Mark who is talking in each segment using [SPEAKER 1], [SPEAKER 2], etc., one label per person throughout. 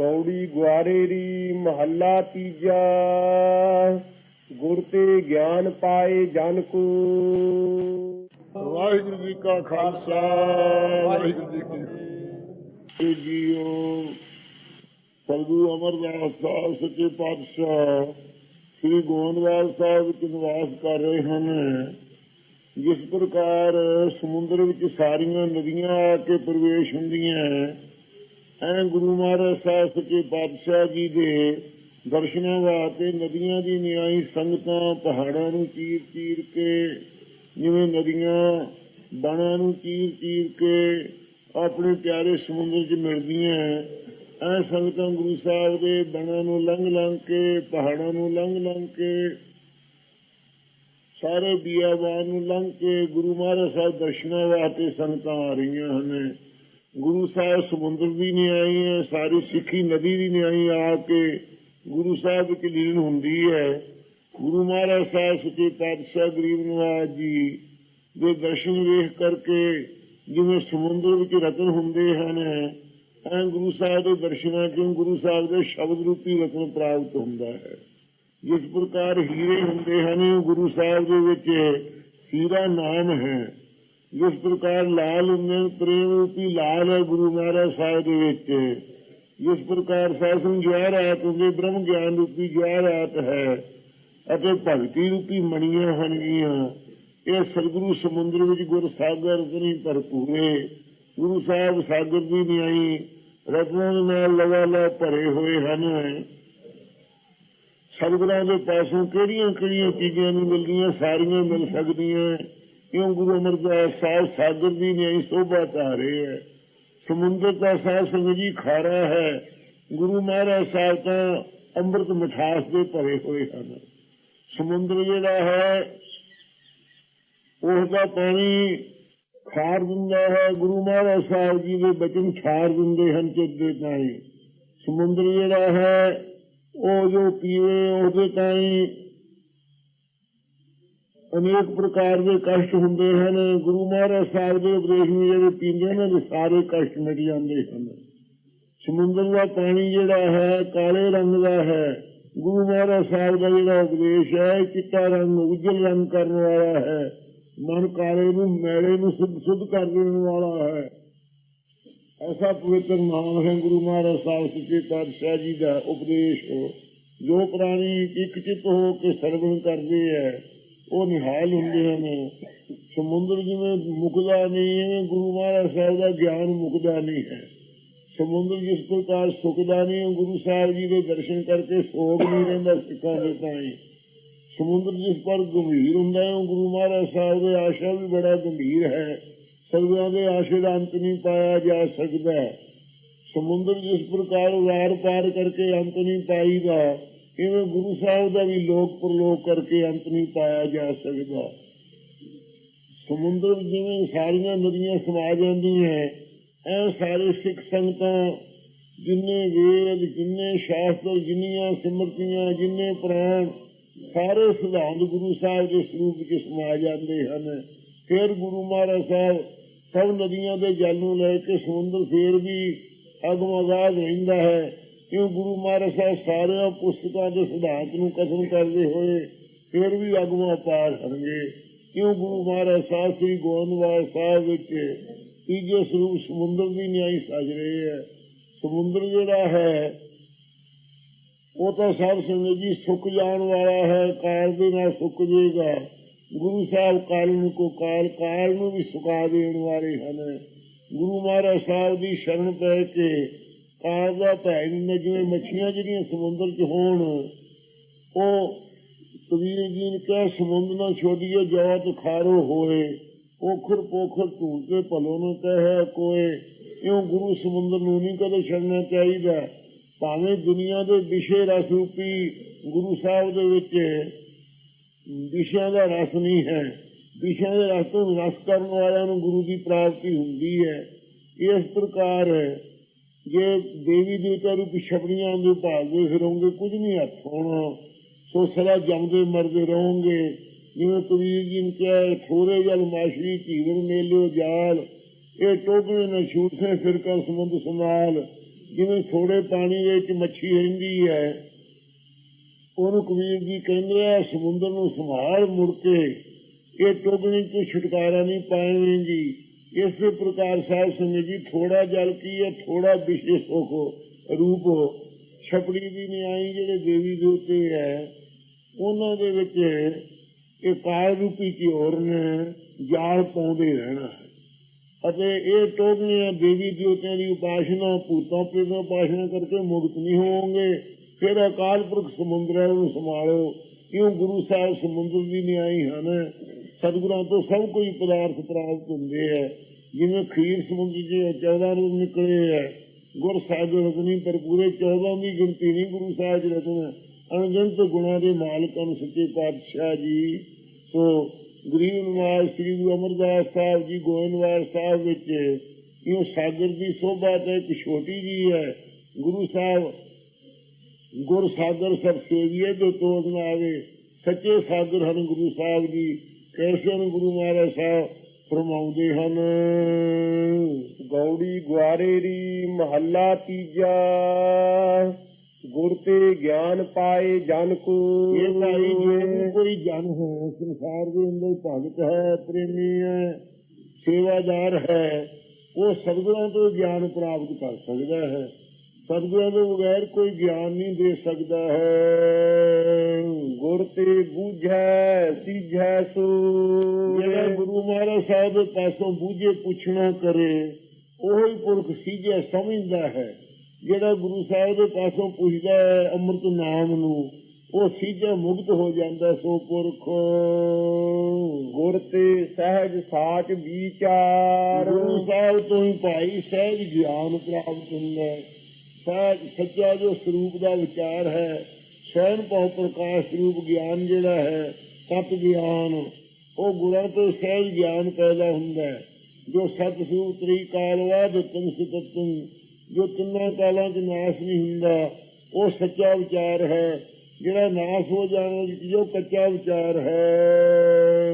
[SPEAKER 1] ਗੌੜੀ ਗੁਆਰੇਰੀ ਮਹੱਲਾ ਤੀਜਾ। ਗੁਰ ਤੇ ਗਿਆਨ ਪਾਏ ਜਨ ਕੋ।
[SPEAKER 2] ਵਾਹਿਗੁਰੂ ਜੀ ਕਾ ਖਾਲਸਾ ਵਾਹਿਗੁਰੂ ਜੀ ਕੀ ਫਤਿਹ। ਜੀਓ। ਸਤਿਗੁਰੂ ਅਮਰਦਾਸ ਸਾਹਿਬ ਸੱਚੇ ਪਾਤਸ਼ਾਹ ਸ੍ਰੀ ਗੋਇੰਦਵਾਲ ਸਾਹਿਬ ਵਿੱਚ ਨਿਵਾਸ ਕਰ ਰਹੇ ਹਨ। ਜਿਸ ਪ੍ਰਕਾਰ ਸਮੁੰਦਰ ਵਿੱਚ ਸਾਰੀਆਂ ਨਦੀਆਂ ਆ ਕੇ ਪ੍ਰਵੇਸ਼ ਹੁੰਦੀਆਂ ਐ ਗੁਰੂ ਮਹਾਰਾਜ ਸਾਹਿਬ ਸੱਚੇ ਪਾਤਸ਼ਾਹ ਜੀ ਦੇ ਦਰਸ਼ਨਾਂ ਵਾਸਤੇ ਨਦੀਆਂ ਦੀ ਨਿਆਈ ਸੰਗਤਾਂ, ਪਹਾੜਾਂ ਨੂੰ ਚੀਰ ਚੀਰ ਕੇ, ਜਿਵੇਂ ਨਦੀਆਂ ਬਾਣਾਂ ਨੂੰ ਚੀਰ ਚੀਰ ਕੇ ਆਪਣੇ ਪਿਆਰੇ ਸਮੁੰਦਰ 'ਚ ਮਿਲਦੀਆਂ ਐ ਸੰਗਤਾਂ ਗੁਰੂ ਸਾਹਿਬ ਦੇ ਬਾਣਾਂ ਨੂੰ ਲੰਘ ਲੰਘ ਕੇ, ਪਹਾੜਾਂ ਨੂੰ ਲੰਘ ਲੰਘ ਕੇ, ਸਾਰੇ ਬਿਆਬਾਨ ਨੂੰ ਲੰਘ ਕੇ ਗੁਰੂ ਮਹਾਰਾਜ ਸਾਹਿਬ ਦਰਸ਼ਨਾਂ ਵਾਸਤੇ ਸੰਗਤਾਂ ਆ ਰਹੀਆਂ ਹਨ। ਗੁਰੂ ਸਾਹਿਬ ਸਮੁੰਦਰ ਦੀ ਨਿਆਈ ਹੈ, ਸਾਰੀ ਸਿੱਖੀ ਨਦੀ ਦੀ ਨਿਆਈ ਆ ਕੇ ਗੁਰੂ ਸਾਹਿਬ ਵਿੱਚ ਲੀਨ ਹੁੰਦੀ ਹੈ। ਗੁਰੂ ਮਹਾਰਾਜ ਸਾਹਿਬ ਸੱਚੇ ਪਾਤਸ਼ਾਹ ਗਰੀਬ ਨਵਾਜ ਜੀ ਦੇ ਦਰਸ਼ਨ ਵੇਖ ਕਰਕੇ ਜਿਵੇਂ ਸਮੁੰਦਰ ਵਿੱਚ ਰਤਨ ਹੁੰਦੇ ਹਨ, ਐ ਗੁਰੂ ਸਾਹਿਬ ਦੇ ਦਰਸ਼ਨਾਂ ਕਿਉਂ ਗੁਰੂ ਸਾਹਿਬ ਦੇ ਸ਼ਬਦ ਰੂਪੀ ਰਤਨ ਪ੍ਰਾਪਤ ਹੁੰਦਾ ਹੈ। ਜਿਸ ਪ੍ਰਕਾਰ ਹੀਰੇ ਹੁੰਦੇ ਹਨ, ਗੁਰੂ ਸਾਹਿਬ ਦੇ ਵਿੱਚ ਹੀਰਾ ਨਾਮ ਹੈ। ਜਿਸ ਪ੍ਰਕਾਰ ਲਾਲ ਹੁੰਦੇ ਪ੍ਰੇਮ ਰੂਪੀ ਲਾਲ ਹੈ ਗੁਰੂ ਮਹਾਰਾਜ ਸਾਹਿਬ ਦੇ ਵਿੱਚ। ਜਿਸ ਪ੍ਰਕਾਰ ਸਾਸਨ ਜਵਾਹਰਾਤ ਹੁੰਦੇ, ਬ੍ਰਹਮ ਗਿਆਨ ਰੂਪੀ ਜਵਾਹਰਾਤ ਹੈ ਅਤੇ ਭਗਤੀ ਰੂਪੀ ਮਣੀਆਂ ਹਨਗੀਆਂ ਇਹ ਸਤਿਗੁਰੂ ਸਮੁੰਦਰ ਵਿੱਚ ਗੁਰ ਸਾਗਰ ਕਰੀ ਭਰਪੂਰੇ ਗੁਰੂ ਸਾਹਿਬ ਸਾਗਰ ਦੀ ਨਿਆਈ ਰਤਨਾਂ ਨਾਲ ਲਗਾਲਾ ਭਰੇ ਹੋਏ ਹਨ। ਸਤਿਗੁਰਾਂ ਦੇ ਪਾਸੋਂ ਕਿਹੜੀਆਂ ਕਿਹੜੀਆਂ ਚੀਜ਼ਾਂ ਨੂੰ ਮਿਲਦੀਆਂ, ਸਾਰੀਆਂ ਮਿਲ ਸਕਦੀਆਂ। ਕਿਉਂ ਗੁਰੂ ਅਮਰਦਾਸ ਸਾਹਿਬ ਸਾਗਰ ਦੀ ਨਿਆਈ ਸੋਭਾ ਧਾਰੇ ਹੈ? ਸਮੁੰਦਰ ਦਾ ਸਾਹ ਸੰਗ ਖਾਰਾ ਹੈ। ਗੁਰੂ ਮਹਾਰਾਜ ਸਾਹਿਬ ਤਾਂ ਅੰਮ੍ਰਿਤ ਮਿਠਾਸ ਦੇ ਭਰੇ ਹੋਏ ਹਨ। ਸਮੁੰਦਰ ਜਿਹੜਾ ਹੈ ਉਸ ਦਾ ਪਾਣੀ ਖਾਰ ਦਿੰਦਾ ਹੈ। ਗੁਰੂ ਮਹਾਰਾਜ ਸਾਹਿਬ ਜੀ ਦੇ ਬਚਨ ਖਾਰ ਦਿੰਦੇ ਹਨ ਚਿੱਤੇ ਤਾਈ। ਸਮੁੰਦਰ ਜਿਹੜਾ ਹੈ, ਉਹ ਜੋ ਪੀਵੇ, ਉਹਦੇ ਤਾਈ ਅਨੇਕ ਪ੍ਰਕਾਰ ਦੇ ਕਸ਼ਟ ਹੁੰਦੇ ਹਨ। ਗੁਰੂ ਮਹਾਰਾਜ ਸਾਹਿਬ ਦੇ ਉਪਦੇਸ਼ ਨੂੰ ਜਿਹੜੇ ਪੀਂਦੇ ਨੇ ਸਾਰੇ ਕਸ਼ਟ ਮਿਟ ਜਾਂਦੇ ਹਨ। ਸਮੁੰਦਰ ਦਾ ਪਾਣੀ ਜਿਹੜਾ ਹੈ, ਕਾਲੇ ਰੰਗ ਦਾ ਹੈ। ਗੁਰੂ ਮਹਾਰਾਜ ਸਾਹਿਬ ਦਾ ਜਿਹੜਾ ਉਪਦੇਸ਼ ਹੈ ਚਿੱਟਾ ਰੰਗ, ਉਜਲ ਰੰਗ ਕਰਨ ਵਾਲਾ ਹੈ। ਮਨ ਕਾਲੇ ਨੂੰ, ਮੈਲੇ ਨੂੰ ਸੁਧ ਸੁਧ ਕਰ ਦੇਣ ਵਾਲਾ ਹੈ। ਐਸਾ ਪਵਿੱਤਰ ਨਾਮ ਹੈ ਗੁਰੂ ਮਹਾਰਾਜ ਸਾਹਿਬ ਸੱਚੇ ਪਾਤਸ਼ਾਹ ਜੀ ਦਾ ਉਪਦੇਸ਼। ਜੋ ਪ੍ਰਾਣੀ ਇੱਕ ਚਿਤ ਹੋ ਕੇ ਸਰਵਣ ਕਰਦੇ ਹੈ ਉਹ ਨਿਹਾਲ ਹੁੰਦੇ ਹਨ। ਸਮੁੰਦਰ ਜਿਵੇਂ ਮੁਕਦਾ ਨਹੀਂ ਹੈ ਗੁਰੂ ਮਹਾਰਾਜ ਸਾਹਿਬ ਦਾ ਗਿਆਨ ਮੁਕਦਾ ਨਹੀਂ ਹੈ। ਸਮੁੰਦਰ ਜਿਸ ਪ੍ਰਕਾਰ ਸੁਕਦਾ ਨਹੀਂ ਗੁਰੂ ਸਾਹਿਬ ਜੀ ਦੇ ਦਰਸ਼ਨ ਕਰਕੇ ਸੋਗ ਨਹੀਂ ਰਹਿੰਦਾ ਸਿੱਖਾਂ ਦੇ ਤਾਈ ਸਮੁੰਦਰ ਜਿਸ ਪਰ ਗੰਭੀਰ ਹੁੰਦਾ ਹੈ ਗੁਰੂ ਮਹਾਰਾਜ ਸਾਹਿਬ ਦੇ ਆਸ਼ਾ ਵੀ ਬੜਾ ਗੰਭੀਰ ਹੈ। ਸਰਵਿਆਂ ਦੇ ਆਸ਼ੇ ਦਾ ਅੰਤ ਨਹੀਂ ਪਾਇਆ ਜਾ ਸਕਦਾ। ਸਮੁੰਦਰ ਜਿਸ ਪ੍ਰਕਾਰ ਵਾਰ ਪਾਰ ਕਰਕੇ ਅੰਤ ਨਹੀਂ ਪਾਈਦਾ ਇਵੇਂ ਗੁਰੂ ਸਾਹਿਬ ਦਾ ਵੀ ਲੋਕ ਪ੍ਰਲੋਕ ਕਰਕੇ ਅੰਤ ਨਹੀਂ ਪਾਇਆ ਜਾ ਸਕਦਾ? ਸਮੁੰਦਰ ਜਿਵੇਂ ਸਾਰੀਆਂ ਨਦੀਆਂ ਸਮਾ ਜਾਂਦੀਆਂ ਐ ਸਾਰੇ ਸਿੱਖ ਸੰਗਤਾਂ ਜਿੰਨੇ ਵੇਦ, ਜਿੰਨੇ ਸ਼ਾਸਤਰ, ਜਿੰਨੀਆਂ ਸਿਮਰਤੀਆਂ, ਜਿੰਨੇ ਪ੍ਰਾਣ, ਸਾਰੇ ਸਿਧਾਂਤ ਗੁਰੂ ਸਾਹਿਬ ਦੇ ਸਰੂਪ ਵਿੱਚ ਸਮਾ ਜਾਂਦੇ ਹਨ। ਫਿਰ ਗੁਰੂ ਮਹਾਰਾਜ ਸਾਹਿਬ ਸਭ ਨਦੀਆਂ ਦੇ ਜਲ ਨੂੰ ਲੈ ਕੇ ਸਮੁੰਦਰ ਫੇਰ ਵੀ ਅਗਮਗਾਦ ਰਹਿੰਦਾ ਹੈ। ਕਿਉਂ ਗੁਰੂ ਮਹਾਰਾਜ ਸਾਹਿਬ ਸਾਰੇ ਪੁਸਤਕਾਂ ਦੇ ਸਿਧਾਂਤ ਨੂੰ ਕਸਮ ਕਰਦੇ ਹੋਏ ਫਿਰ ਵੀ ਅਗਮਾ ਪਾਰ ਕਰਨਗੇ ਕਿਉਂ ਗੁਰੂ ਮਹਾਰਾਜ ਸਾਹਿਬ ਸ੍ਰੀ ਗੋਇੰਦਵਾਲ ਸਾਹਿਬ ਵਿੱਚ ਤੀਜੇ ਸਰੂਪ ਸਮੁੰਦਰ ਦੀ ਨਿਆਈ ਸਜ ਰਹੇ ਹੈ? ਸਮੁੰਦਰ ਜਿਹੜਾ ਹੈ, ਉਹ ਤਾਂ ਸਭ ਸੰਗਤ ਜੀ ਸੁੱਕ ਜਾਣ ਵਾਲਾ ਹੈ, ਕਾਲ ਦੇ ਨਾਲ ਸੁੱਕ ਜਾਏਗਾ। ਗੁਰੂ ਸਾਹਿਬ ਕਾਲ ਨੂੰ ਕੋ ਕਾਲ ਕਾਲ ਨੂੰ ਵੀ ਸੁਕਾ ਦੇਣ ਵਾਲੇ ਹਨ। ਗੁਰੂ ਮਹਾਰਾਜ ਸਾਹਿਬ ਦੀ ਸ਼ਰਨ ਪੈ ਕੇ ਕਾਲ ਦਾ ਭੈ ਨਹੀਂ ਜਿਵੇਂ ਮੱਛੀਆਂ ਜਿਹੜੀਆਂ ਸਮੁੰਦਰ 'ਚ ਹੋਣ, ਉਹ ਕਬੀਰ ਜੀ ਨੇ ਕਿਹਾ ਸਮੁੰਦਰ ਨਾਲ ਛੋੜੀਏ, ਜਾਤ ਖਾਰੋ ਹੋਏ। ਪੋਖਰ ਪੋਖਰ ਧੂਲ ਕੇ ਭਲੋ ਨੂੰ ਕਹੇ ਕੋਏ। ਇਉਂ ਗੁਰੂ ਸਮੁੰਦਰ ਨੂੰ ਨਹੀਂ ਕਦੇ ਛੱਡਣਾ ਚਾਹੀਦਾ। ਭਾਵੇਂ ਦੁਨੀਆ ਦੇ ਵਿਸ਼ੇ ਰਸ ਰੂਪੀ ਗੁਰੂ ਸਾਹਿਬ ਦੇ ਵਿੱਚ ਵਿਸ਼ਿਆਂ ਦਾ ਰਸ ਨਹੀਂ ਹੈ। ਵਿਸ਼ਿਆਂ ਦੇ ਰਸ ਤੋਂ ਰਸ ਕਰਨ ਵਾਲਿਆਂ ਨੂੰ ਗੁਰੂ ਦੀ ਪ੍ਰਾਪਤੀ ਹੁੰਦੀ ਹੈ। ਇਸ ਪ੍ਰਕਾਰ ਜੇ ਦੇਵੀ ਦੇਵਤਾ ਰੂਪੀ ਛਪੜੀਆਂ ਦੇ ਭਾਗਦੇ ਫਿਰੋਗੇ, ਕੁਝ ਨਹੀਂ ਹੱਥ ਹੋਣਾ ਸੋ ਸਦਾ ਜੰਮਦੇ ਮਰਦੇ ਰਹੋਗੇ। ਜਿਵੇਂ ਕਬੀਰ ਜੀ ਨੇ ਕਿਹਾ ਥੋੜੇ ਜਲ ਮਾਸ਼ਰੀ ਧੀਵਰ ਮੇਲਿਓ ਜਾਲ। ਇਹ ਟੋਕਰੇ ਨਾ ਛੂਟੇ ਫਿਰ ਕਰ ਸਮੁੰਦ ਸਮਾਲ ਜਿਵੇਂ ਥੋੜੇ ਪਾਣੀ ਵਿੱਚ ਮੱਛੀ ਰਹਿੰਦੀ ਹੈ, ਉਹਨੂੰ ਕਬੀਰ ਜੀ ਕਹਿੰਦੇ ਆ, ਸਮੁੰਦਰ ਨੂੰ ਸੰਭਾਲ ਮੁੜ ਕੇ। ਇਹ ਟੋਗਣੀ ਤੋਂ ਛੁਟਕਾਰਾ ਨਹੀਂ ਪਾਏਗੀ। ਇਸੇ ਪ੍ਰਕਾਰ ਸਾਹਿਬ ਸੰਗਤ ਜੀ, ਥੋੜਾ ਜਲ ਕੀ ਹੈ, ਥੋੜਾ ਵਿਸ਼ੇਸ਼ ਹੋ ਛਪੜੀ ਦੀ ਨਿਆਈ ਜਿਹੜੇ ਦੇਵੀ ਦੇਵਤੇ ਹੈ, ਉਹਨਾਂ ਦੇ ਵਿੱਚ ਇਹ ਕਾਲ ਰੂਪੀ ਘਿਓਰ ਨੇ ਜਾਲ ਪਾਉਂਦੇ ਰਹਿਣਾ ਅਤੇ ਇਹ ਟੋਗਣੀਆਂ ਦੇਵੀ ਦੇਵਤਿਆਂ ਦੀ ਉਪਾਸਨਾ, ਭੂਤਾਂ ਪ੍ਰੇਤਾਂ ਉਪਾਸਨਾ ਕਰਕੇ ਮੁਕਤ ਨਹੀਂ ਹੋਵੋਗੇ। ਫਿਰ ਅਕਾਲ ਪੁਰਖ ਸਮੁੰਦਰਾਂ ਨੂੰ ਸੰਭਾਲੋ। ਕਿਉਂ ਗੁਰੂ ਸਾਹਿਬ ਸਮੁੰਦਰ ਦੀ ਨਿਆਈ ਹਨ? ਸਤਿਗੁਰਾਂ ਤੋਂ ਸਭ ਕੋਈ ਪਦਾਰਥ ਪ੍ਰਾਪਤ ਹੁੰਦੇ ਹੈ ਜਿਵੇਂ ਖੀਰ ਸਮੁੰਦਰ ਦੇ 14 ਰੂਪ ਨਿਕਲੇ ਹੈ ਗੁਰ ਸਾਹਿਬ ਰਤਨੀ, ਪਰ ਪੂਰੇ 14 ਦੀ ਗਿਣਤੀ ਨਹੀਂ ਗੁਰੂ ਸਾਹਿਬ ਜੀ ਰਤਨ। ਅਣਗਿਣਤ ਗੁਣਾਂ ਦੇ ਮਾਲਕ ਹਨ ਸੱਚੇ ਪਾਤਸ਼ਾਹ ਜੀ। ਸੋ ਗਰੀਬ ਨਿਵਾਸ ਸ੍ਰੀ ਗੁਰੂ ਅਮਰਦਾਸ ਸਾਹਿਬ ਜੀ ਗੋਇੰਦਵਾਲ ਸਾਹਿਬ ਵਿੱਚ ਇਹ ਸਾਗਰ ਦੀ ਸੋਭਾ ਤੇ ਇੱਕ ਛੋਟੀ ਜੀ ਹੈ। ਗੁਰੂ ਸਾਹਿਬ ਗੁਰ ਸਾਗਰ ਸਭ ਸੇਵੀਏ ਜੋ ਤੋੜ ਨਾ ਆਵੇ। ਸੱਚੇ ਸਾਗਰ ਹਨ ਗੁਰੂ ਸਾਹਿਬ ਜੀ। ਕੈਸੇ ਹਨ ਗੁਰੂ ਮਹਾਰਾਜ ਸਾਹਿਬ ਫਰਮਾਉਂਦੇ ਹਨ,
[SPEAKER 1] ਗੌੜੀ ਗੁਆਰੇਰੀ ਮਹੱਲਾ ਤੀਜਾ, ਗੁਰ ਤੇ ਗਿਆਨ ਪਾਏ ਜਨ ਕੋ।
[SPEAKER 2] ਇਹ ਭਾਈ ਜੋ ਕੋਈ ਜਨ ਹੈ, ਸੰਸਾਰ ਦੇ ਅੰਦਰ ਭਗਤ ਹੈ, ਪ੍ਰੇਮੀ ਹੈ, ਸੇਵਾਦਾਰ ਹੈ, ਉਹ ਸਤਿਗੁਰਾਂ ਤੋਂ ਗਿਆਨ ਪ੍ਰਾਪਤ ਕਰ ਸਕਦਾ ਹੈ। ਸਤਿਗੁਰਾਂ ਦੇ ਬਗੈਰ ਕੋਈ ਗਿਆਨ ਨਹੀਂ ਦੇ ਸਕਦਾ ਹੈ।
[SPEAKER 1] ਬੂਝੈ ਸੀਝੈ ਸੋ
[SPEAKER 2] ਜਿਹੜਾ ਗੁਰੂ ਮਹਾਰਾਜ ਸਾਹਿਬ ਦੇ ਪਾਸੋਂ ਬੂਝੇ ਪੁੱਛਣਾ ਕਰੇ ਉਹੀ ਪੁਰਖ ਸੀਝੇ ਸਮਝਦਾ ਹੈ। ਜਿਹੜਾ ਗੁਰੂ ਸਾਹਿਬ ਦੇ ਪਾਸੋਂ ਪੁੱਛਦਾ ਹੈ ਅੰਮ੍ਰਿਤ ਨਾਮ ਨੂੰ ਉਹ ਸੀਝੇ ਮੁਕਤ ਹੋ ਜਾਂਦਾ ਸੋ ਪੁਰਖ।
[SPEAKER 1] ਗੁਰ ਤੇ ਸਹਿਜ ਸਾਚ ਵਿਚਾਰ।
[SPEAKER 2] ਗੁਰੂ ਸਾਹਿਬ ਤੋਂ ਹੀ ਭਾਈ ਸਹਿਜ ਗਿਆਨ ਪ੍ਰਾਪਤ ਹੁੰਦਾ ਹੈ। ਸਹਿਜ ਸੱਚਾ ਜੋ ਸਰੂਪ ਦਾ ਵਿਚਾਰ ਹੈ ਸਵੈਨ ਭਾਵ ਪ੍ਰਕਾਸ਼ ਸਰੂਪ ਗਿਆਨ ਜਿਹੜਾ ਹੈ ਤਤ ਗਿਆਨ ਉਹ ਗੁਰਾਂ ਤੋਂ ਸਹਿਜ ਗਿਆਨ ਪੈਦਾ ਹੁੰਦਾ ਹੈ। ਜੋ ਸਤ ਸਰੂਪ ਤਰੀ ਕਾਲਵਾਦ ਤਨ ਸਿਤਤਨ ਜੋ ਤਿੰਨਾਂ ਕਾਲਾਂ 'ਚ ਨਾਸ਼ ਨਹੀਂ ਹੁੰਦਾ ਉਹ ਸੱਚਾ ਵਿਚਾਰ ਹੈ। ਜਿਹੜਾ ਨਾਸ਼ ਹੋ ਜਾਣਾ ਜੋ ਕੱਚਾ ਵਿਚਾਰ ਹੈ।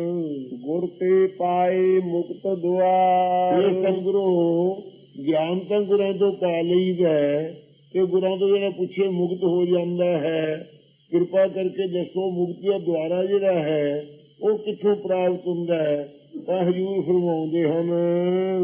[SPEAKER 1] ਗੁਰ ਤੇ ਪਾਏ ਮੁਕਤ ਦੁਆਰ।
[SPEAKER 2] ਇਹ ਸਤਿਗੁਰੂ ਗਿਆਨ ਤਾਂ ਗੁਰਾਂ ਤੋਂ ਪਾ ਲਈਦਾ ਹੈ। ਤੇ ਗੁਰਾਂ ਤੋਂ ਜਿਹੜਾ ਪੁੱਛੇ ਮੁਕਤ ਹੋ ਜਾਂਦਾ ਹੈ। ਕਿਰਪਾ ਕਰਕੇ ਦੱਸੋ ਮੁਕਤੀ ਦਾ ਦੁਆਰਾ ਜਿਹੜਾ ਹੈ ਉਹ ਕਿੱਥੋਂ ਪ੍ਰਾਪਤ ਹੁੰਦਾ ਹੈ? ਤਾਂ ਹਜੂਰ ਫਰਮਾਉਂਦੇ ਹਨ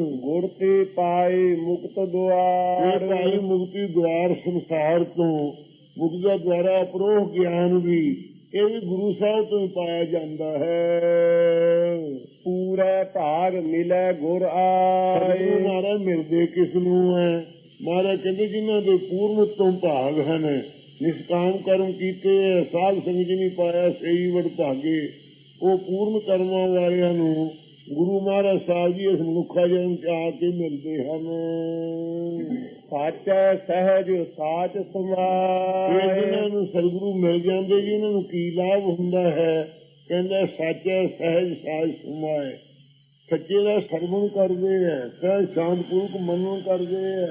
[SPEAKER 1] ਗੁਰ ਤੇ ਪਾਏ ਮੁਕਤ
[SPEAKER 2] ਇਹ
[SPEAKER 1] ਦੁਆਰ
[SPEAKER 2] ਭਾਈ ਮੁਕਤੀ ਦੁਆਰ ਸੰਸਾਰ ਤੋਂ ਮੁਕਤੀ ਦਾ ਦੁਆਰਾ ਅਪਰੋਹ ਗਿਆਨ ਵੀ ਇਹ ਵੀ ਗੁਰੂ ਸਾਹਿਬ ਤੋਂ ਪਾਇਆ ਜਾਂਦਾ ਹੈ।
[SPEAKER 1] ਪੂਰੇ ਭਾਗ ਮਿਲੇ ਗੁਰ ਆਏ।
[SPEAKER 2] ਮਹਾਰਾਜ ਮਿਲਦੇ ਕਿਸ ਨੂੰ ਹੈ? ਮਹਾਰਾਜ ਕਹਿੰਦੇ ਜਿਨ੍ਹਾਂ ਦੇ ਪੂਰਨ ਤੋਂ ਭਾਗ ਹਨ ਨਿਸ਼ਕਾਮ ਕਰਮ ਕੀਤੇ ਸਾਧ ਸੰਗਤ ਨਹੀਂ ਪਾਇਆ ਸਹੀ ਵਡ ਭਾਗੇ ਉਹ ਪੂਰਨ ਕਰਮਾਂ ਵਾਲਿਆਂ ਨੂੰ ਗੁਰੂ ਮਹਾਰਾਜ ਸਾਹਿਬ ਜੀ ਇਸ ਮਨੁੱਖਾ ਜਨਮ ਚ ਆ ਕੇ ਮਿਲਦੇ ਹਨ।
[SPEAKER 1] ਸਾਚੈ ਸਹਿਜ ਸਾਚ ਸਮਾਏ
[SPEAKER 2] ਜਿਨ੍ਹਾਂ ਨੂੰ ਸਤਿਗੁਰੂ ਮਿਲ ਜਾਂਦੇ ਜੀ ਉਹਨਾਂ ਨੂੰ ਕੀ ਲਾਭ ਹੁੰਦਾ ਹੈ? ਕਹਿੰਦਾ ਸੱਚੇ ਸਹਿਜ ਸਾਜ ਸਮਾਏ ਸੱਚੇ ਦਾ ਸਰਵਣ ਕਰਦੇ ਹੈ ਸਹਿਜ ਸ਼ਾਂਤਪੂਰਕ ਮੰਨਣ ਕਰਦੇ ਹੈ